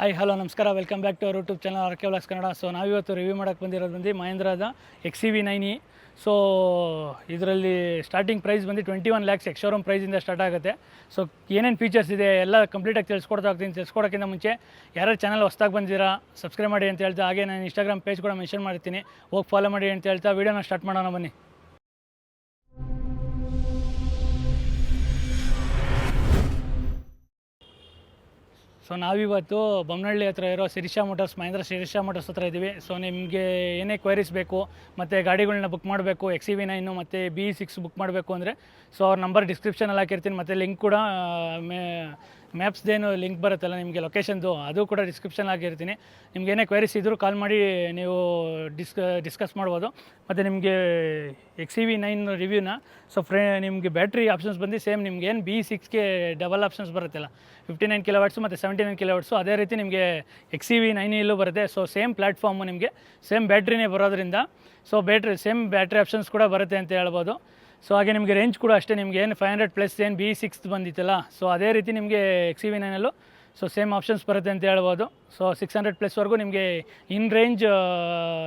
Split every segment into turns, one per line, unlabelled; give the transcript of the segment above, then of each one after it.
Hi, hello, ನಮಸ್ಕಾರ. Welcome back to our YouTube channel R K vlogs Kannada so ನಾವಿವತ್ತು review ಮಾಡೋಕ್ಕೆ ಬಂದಿರೋದು ಬಂದು ಮಹೇಂದ್ರದ X C V nine e so ಇದರಲ್ಲಿ starting price ಬಂದು twenty one lakhs ex showroom ಪ್ರೈಸಿಂದ start ಆಗುತ್ತೆ. So ಏನೇನು features ಇದೆ, ಎಲ್ಲ ಕಂಪ್ಲೀಟಾಗಿ ತಿಳಿಸ್ಕೊಡ್ತಾ ಹೋಗ್ತೀನಿ. ತಿಳಿಸ್ಕೊಡೋಕ್ಕಿಂತ ಮುಂಚೆ ಯಾರು ಚಾನಲ್ ಹೊಸ್ದಾಗಿ ಬಂದಿರಾ ಸಬ್ಸ್ಕ್ರೈಬ್ ಮಾಡಿ ಅಂತ ಹೇಳ್ತಾ, ಹಾಗೆ ನಾನು ಇನ್ಸ್ಟಾಗ್ರಾಮ್ ಪೇಜ್ ಕೂಡ ಮೆನ್ಷನ್ ಮಾಡ್ತೀನಿ. ಹೋಗಿ ಫಾಲೋ ಮಾಡಿ ಅಂತ ಹೇಳ್ತಾ ವೀಡಿಯೋನ ಸ್ಟಾರ್ಟ್ ಮಾಡೋಣ ಬನ್ನಿ. ಸೊ ನಾವಿವತ್ತು ಬೊಮ್ಮನಹಳ್ಳಿ ಹತ್ರ ಇರೋ ಶಿರೀಷಾ ಮೋಟರ್ಸ್, ಮಹೇಂದ್ರ ಶಿರಿಷಾ ಮೋಟರ್ಸ್ ಹತ್ರ ಇದ್ದೀವಿ ಸೊ ನಿಮಗೆ ಏನೇ ಕ್ವೈರೀಸ್ ಬೇಕು, ಮತ್ತು ಗಾಡಿಗಳನ್ನ ಬುಕ್ ಮಾಡಬೇಕು ಎಕ್ಸ್ ಸಿ ವಿ ನೈನು ಮತ್ತು ಬಿ ಸಿಕ್ಸ್ ಬುಕ್ ಮಾಡಬೇಕು ಅಂದರೆ ಸೊ ಅವ್ರ ನಂಬರ್ ಡಿಸ್ಕ್ರಿಪ್ಷನಲ್ಲಿ ಹಾಕಿರ್ತೀನಿ, ಮತ್ತು ಲಿಂಕ್ ಕೂಡ ಮೇ ಮ್ಯಾಪ್ಸ್ದೇನು ಲಿಂಕ್ ಬರುತ್ತಲ್ಲ ನಿಮಗೆ ಲೊಕೇಶನ್ದು, ಅದು ಕೂಡ ಡಿಸ್ಕ್ರಿಪ್ಷನ್ ಆಗಿರ್ತೀನಿ ನಿಮ್ಗೆ ಏನೇ ಕ್ವೈರೀಸ್ ಇದ್ದರೂ ಕಾಲ್ ಮಾಡಿ ನೀವು ಡಿಸ್ಕ ಡಿಸ್ಕಸ್ ಮಾಡ್ಬೋದು. ಮತ್ತು ನಿಮಗೆ ಎಕ್ಸ್ ಇ ವಿ ನೈನ್ ರಿವ್ಯೂನ ಸೊ ಫ್ರೇ ನಿಮಗೆ ಬ್ಯಾಟ್ರಿ ಆಪ್ಷನ್ಸ್ ಬಂದು ಸೇಮ್ ನಿಮ್ಗೆ ಏನು ಬಿ ಸಿಕ್ಸ್ಗೆ ಡಬಲ್ ಆಪ್ಷನ್ಸ್ ಬರುತ್ತಲ್ಲ. ಫಿಫ್ಟಿ ನೈನ್ ಕಿಲೋ ವಾಟ್ಸು ಮತ್ತು ಸೆವೆಂಟಿ ನೈನ್ ಕಿಲೋ ವಾಟ್ಸು ಅದೇ ರೀತಿ ನಿಮಗೆ ಎಕ್ಸ್ ಇ ವಿ ನೈನ್ ಇಲ್ಲೂ ಬರುತ್ತೆ. ಸೊ ಸೇಮ್ ಪ್ಲ್ಯಾಟ್ಫಾರ್ಮು ನಿಮಗೆ ಸೇಮ್ ಬ್ಯಾಟ್ರಿನೇ ಬರೋದ್ರಿಂದ so battery same battery options ಕೂಡ ಬರುತ್ತೆ ಅಂತ ಹೇಳ್ಬೋದು. ಸೊ ಹಾಗೆ ನಿಮಗೆ ರೇಂಜ್ ಕೂಡ ಅಷ್ಟೇ, ನಿಮಗೆ ಏನು ಫೈವ್ ಹಂಡ್ರೆಡ್ ಪ್ಲಸ್ ಏನು ಬಿ ಸಿಕ್ಸ್ ಬಂದಿತ್ತಲ್ಲ ಸೊ ಅದೇ ರೀತಿ ನಿಮಗೆ ಎಕ್ಸ್ ವಿ ನೈನಲ್ಲೂ ಸೊ ಸೇಮ್ ಆಪ್ಷನ್ಸ್ ಬರುತ್ತೆ ಅಂತ ಹೇಳ್ಬೋದು. ಸೊ ಸಿಕ್ಸ್ ಹಂಡ್ರೆಡ್ ಪ್ಲಸ್ವರೆಗೂ ನಿಮಗೆ ಇನ್ ರೇಂಜ್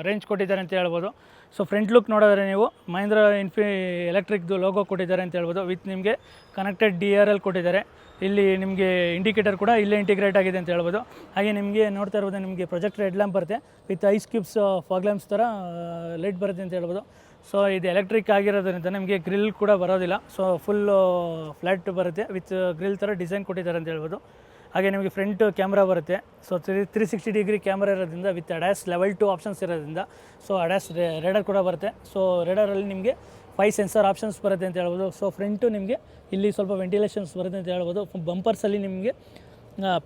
ರೇಂಜ್ ಕೊಟ್ಟಿದ್ದಾರೆ ಅಂತ ಹೇಳ್ಬೋದು. ಸೊ ಫ್ರಂಟ್ ಲುಕ್ ನೋಡಿದ್ರೆ ನೀವು, ಮಹೇಂದ್ರ ಇನ್ಫಿ ಎಲೆಕ್ಟ್ರಿಕ್ದು ಲೋಗೋ ಕೊಟ್ಟಿದ್ದಾರೆ ಅಂತ ಹೇಳ್ಬೋದು ವಿತ್ ನಿಮಗೆ ಕನೆಕ್ಟೆಡ್ ಡಿ ಆರ್ ಎಲ್ ಕೊಟ್ಟಿದ್ದಾರೆ. ಇಲ್ಲಿ ನಿಮಗೆ ಇಂಡಿಕೇಟರ್ ಕೂಡ ಇಲ್ಲೇ ಇಂಟಿಗ್ರೇಟ್ ಆಗಿದೆ ಅಂತ ಹೇಳ್ಬೋದು. ಹಾಗೆ ನಿಮಗೆ ನೋಡ್ತಾ ಇರ್ಬೋದು ನಿಮಗೆ ಪ್ರೊಜೆಕ್ಟ್ ರೆಡ್ ಲ್ಯಾಂಪ್ ಬರುತ್ತೆ with ice cubes fog lamps ಥರ ಲೈಟ್ ಬರುತ್ತೆ ಅಂತ ಹೇಳ್ಬೋದು. ಸೊ ಇದು ಎಲೆಕ್ಟ್ರಿಕ್ ಆಗಿರೋದ್ರಿಂದ ನಿಮಗೆ ಗ್ರಿಲ್ ಕೂಡ ಬರೋದಿಲ್ಲ. ಸೊ ಫುಲ್ಲು ಫ್ಲ್ಯಾಟ್ ಬರುತ್ತೆ. ವಿತ್ ಗ್ರಿಲ್ ಥರ ಡಿಸೈನ್ ಕೊಟ್ಟಿದ್ದಾರೆ ಅಂತ ಹೇಳ್ಬೋದು. ಹಾಗೆ ನಿಮಗೆ ಫ್ರಂಟ್ ಕ್ಯಾಮ್ರಾ ಬರುತ್ತೆ. So three three sixty degree camera ಇರೋದ್ರಿಂದ with ADAS level two options ಇರೋದ್ರಿಂದ ಸೊ ಅಡ್ಯಾಸ್ ರೇಡರ್ ಕೂಡ ಬರುತ್ತೆ. ಸೊ ರೇಡರಲ್ಲಿ ನಿಮಗೆ ಫೈ ಸೆನ್ಸರ್ ಆಪ್ಷನ್ಸ್ ಬರುತ್ತೆ ಅಂತ ಹೇಳ್ಬೋದು. ಸೊ ಫ್ರಂಟು ನಿಮಗೆ ಇಲ್ಲಿ ಸ್ವಲ್ಪ ವೆಂಟಿಲೇಷನ್ಸ್ ಬರುತ್ತೆ ಅಂತ ಹೇಳ್ಬೋದು. ಬಂಪರ್ಸಲ್ಲಿ ನಿಮಗೆ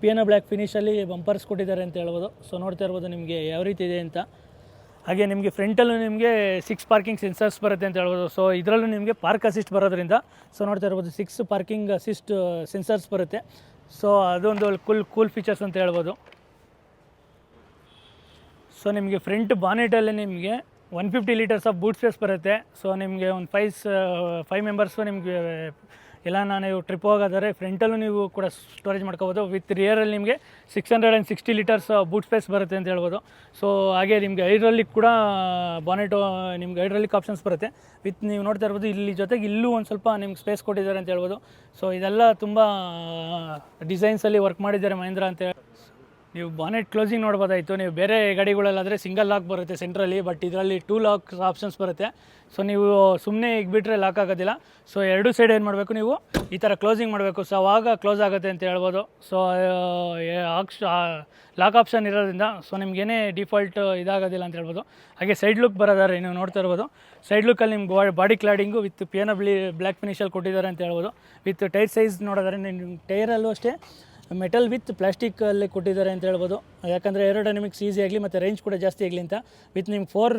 ಪಿಯಾನೋ ಬ್ಲ್ಯಾಕ್ ಫಿನಿಷಲ್ಲಿ ಬಂಪರ್ಸ್ ಕೊಟ್ಟಿದ್ದಾರೆ ಅಂತ ಹೇಳ್ಬೋದು. ಸೊ ನೋಡ್ತಾ ಇರ್ಬೋದು ನಿಮಗೆ ಯಾವ ರೀತಿ ಇದೆ ಅಂತ. ಹಾಗೆ ನಿಮಗೆ ಫ್ರಂಟಲ್ಲೂ ನಿಮಗೆ ಸಿಕ್ಸ್ ಪಾರ್ಕಿಂಗ್ ಸೆನ್ಸರ್ಸ್ ಬರುತ್ತೆ ಅಂತ ಹೇಳ್ಬೋದು. ಸೊ ಇದರಲ್ಲೂ ನಿಮಗೆ ಪಾರ್ಕ್ ಅಸಿಸ್ಟ್ ಬರೋದ್ರಿಂದ ಸೊ ನೋಡ್ತಾ ಇರ್ಬೋದು ಸಿಕ್ಸ್ ಪಾರ್ಕಿಂಗ್ ಅಸಿಸ್ಟ್ ಸೆನ್ಸರ್ಸ್ ಬರುತ್ತೆ. ಸೊ ಅದೊಂದು ಕೂಲ್ ಕೂಲ್ ಫೀಚರ್ಸ್ ಅಂತ ಹೇಳ್ಬೋದು. ಸೊ ನಿಮಗೆ ಫ್ರಂಟ್ ಬಾನೆಟಲ್ಲಿ ನಿಮಗೆ one fifty litres of boot space ಬರುತ್ತೆ. ಸೊ ನಿಮಗೆ ಒಂದು ಫೈವ್ ಫೈವ್ ಮೆಂಬರ್ಸು ನಿಮಗೆ ಎಲ್ಲ ನೀವು ಟ್ರಿಪ್ ಹೋಗೋದಾದ್ರೆ ಫ್ರಂಟಲ್ಲೂ ನೀವು ಕೂಡ ಸ್ಟೋರೇಜ್ ಮಾಡ್ಕೋಬೋದು. ವಿತ್ ರಿಯರಲ್ಲಿ ನಿಮಗೆ six hundred and sixty litres boot space ಬರುತ್ತೆ ಅಂತ ಹೇಳ್ಬೋದು. ಸೊ ಹಾಗೆ ನಿಮಗೆ ಹೈಡ್ರಾಲಿಕ್ ಕೂಡ ಬಾನೆಟು ನಿಮ್ಗೆ ಹೈಡ್ರಾಲಿಕ್ ಆಪ್ಷನ್ಸ್ ಬರುತ್ತೆ. ವಿತ್ ನೀವು ನೋಡ್ತಾ ಇರ್ಬೋದು, ಇಲ್ಲಿ ಜೊತೆಗೆ ಇಲ್ಲೂ ಒಂದು ಸ್ವಲ್ಪ ನಿಮ್ಗೆ ಸ್ಪೇಸ್ ಕೊಟ್ಟಿದ್ದಾರೆ ಅಂತ ಹೇಳ್ಬೋದು. ಸೊ ಇದೆಲ್ಲ ತುಂಬ ಡಿಸೈನ್ಸಲ್ಲಿ ವರ್ಕ್ ಮಾಡಿದ್ದಾರೆ ಮಹೇಂದ್ರ ಅಂತ ಹೇಳಿ ನೀವು ಬಾನೆಟ್ ಕ್ಲೋಸಿಂಗ್ ನೋಡ್ಬೋದಾಯಿತು. ನೀವು ಬೇರೆ ಗಾಡಿಗಳಲ್ಲಾದರೆ ಸಿಂಗಲ್ ಲಾಕ್ ಬರುತ್ತೆ ಸೆಂಟ್ರಲ್ಲಿ ಬಟ್ ಇದರಲ್ಲಿ ಟೂ ಲಾಕ್ ಆಪ್ಷನ್ಸ್ ಬರುತ್ತೆ. ಸೊ ನೀವು ಸುಮ್ಮನೆ ಈಗ ಬಿಟ್ಟರೆ ಲಾಕ್ ಆಗೋದಿಲ್ಲ. ಸೊ ಎರಡು ಸೈಡ್ ಏನು ಮಾಡಬೇಕು ನೀವು? ಈ ಥರ ಕ್ಲೋಸಿಂಗ್ ಮಾಡಬೇಕು. ಸೊ ಆವಾಗ ಕ್ಲೋಸ್ ಆಗುತ್ತೆ ಅಂತ ಹೇಳ್ಬೋದು. ಸೊ ಆಕ್ಷ ಲಾಕ್ ಆಪ್ಷನ್ ಇರೋದ್ರಿಂದ ಸೊ ನಿಮ್ಗೇನೇ ಡಿಫಾಲ್ಟ್ ಇದಾಗೋದಿಲ್ಲ ಅಂತ ಹೇಳ್ಬೋದು. ಹಾಗೆ ಸೈಡ್ ಲುಕ್ ಬರೋದಾದ್ರೆ ನೀವು ನೋಡ್ತಾ ಇರ್ಬೋದು. ಸೈಡ್ ಲುಕ್ಕಲ್ಲಿ ನಿಮ್ಗೆ ಬಾಡಿ ಕ್ಲಾಡಿಂಗು ವಿತ್ ಪಿಯನ ಬ್ಲಿ ಬ್ಲ್ಯಾಕ್ ಫಿನಿಷಲ್ಲಿ ಕೊಟ್ಟಿದ್ದಾರೆ ಅಂತ ಹೇಳ್ಬೋದು. ವಿತ್ ಟೈರ್ ಸೈಜ್ ನೋಡೋದಾದ್ರೆ ನಿಮ್ಮ ಟೈರಲ್ಲೂ ಅಷ್ಟೇ. ಮೆಟಲ್ ವಿತ್ ಪ್ಲಾಸ್ಟಿಕ್ಕಲ್ಲಿ ಕೊಟ್ಟಿದ್ದಾರೆ ಅಂತ ಹೇಳ್ಬೋದು. ಯಾಕಂದರೆ ಏರೋಡೈನಮಿಕ್ಸ್ ಈಸಿ ಆಗಲಿ ಮತ್ತು ರೇಂಜ್ ಕೂಡ ಜಾಸ್ತಿ ಆಗಲಿ ಅಂತ. ವಿತ್ ನಿಮ್ಗೆ ಫೋರ್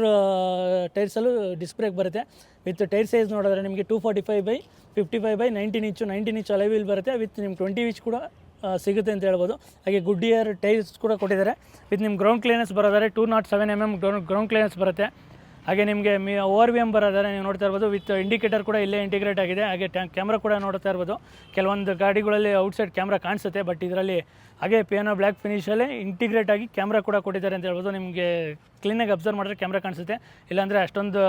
ಟೈರ್ಸಲ್ಲೂ ಡಿಸ್ಪ್ರೇಕ್ ಬರುತ್ತೆ. ವಿತ್ ಟೈರ್ ಸೈಜ್ ನೋಡಿದ್ರೆ ನಿಮಗೆ two forty five by fifty five by nineteen inch nineteen inch alloy wheel ಬರುತ್ತೆ. ವಿತ್ ನಿಮ್ಮ ಟ್ವೆಂಟಿ ಇಂಚ್ ಕೂಡ ಸಿಗುತ್ತೆ ಅಂತ ಹೇಳ್ಬೋದು. ಹಾಗೆ ಗುಡ್ ಇಯರ್ ಟೈರ್ಸ್ ಕೂಡ ಕೊಟ್ಟಿದ್ದಾರೆ. ವಿತ್ ನಿಮ್ಮ ground clearance ಬರೋದಾರೆ two nought seven M M ground clearance ಬರುತ್ತೆ. ಹಾಗೆ ನಿಮಗೆ ಮಿ ಓವರ್ ವಿ ಎಂ ಬರೋದಾದ್ರೆ ನೀವು ನೋಡ್ತಾ ಇರ್ಬೋದು ವಿತ್ ಇಂಡಿಕೇಟರ್ ಕೂಡ ಇಲ್ಲೇ ಇಂಟಿಗ್ರೇಟ್ ಆಗಿದೆ. ಹಾಗೆ ಟ್ಯಾ ಕ್ಯಾಮ್ರಾ ಕೂಡ ನೋಡ್ತಾ ಇರ್ಬೋದು. ಕೆಲವೊಂದು ಗಾಡಿಗಳಲ್ಲಿ ಔಟ್ಸೈಡ್ ಕ್ಯಾಮ್ರಾ ಕಾಣಿಸುತ್ತೆ, ಬಟ್ ಇದರಲ್ಲಿ ಹಾಗೆ ಪಿಯಾನೋ ಬ್ಲ್ಯಾಕ್ ಫಿನಿಷಲ್ಲೇ ಇಂಟಿಗ್ರೇಟ್ ಆಗಿ ಕ್ಯಾಮ್ರಾ ಕೂಡ ಕೊಟ್ಟಿದ್ದಾರೆ ಅಂತ ಹೇಳ್ಬೋದು. ನಿಮಗೆ ಕ್ಲೀನಾಗಿ ಅಬ್ಸರ್ವ್ ಮಾಡಿದ್ರೆ ಕ್ಯಾಮ್ರಾ ಕಾಣಿಸುತ್ತೆ. ಇಲ್ಲಾಂದರೆ ಅಷ್ಟೊಂದು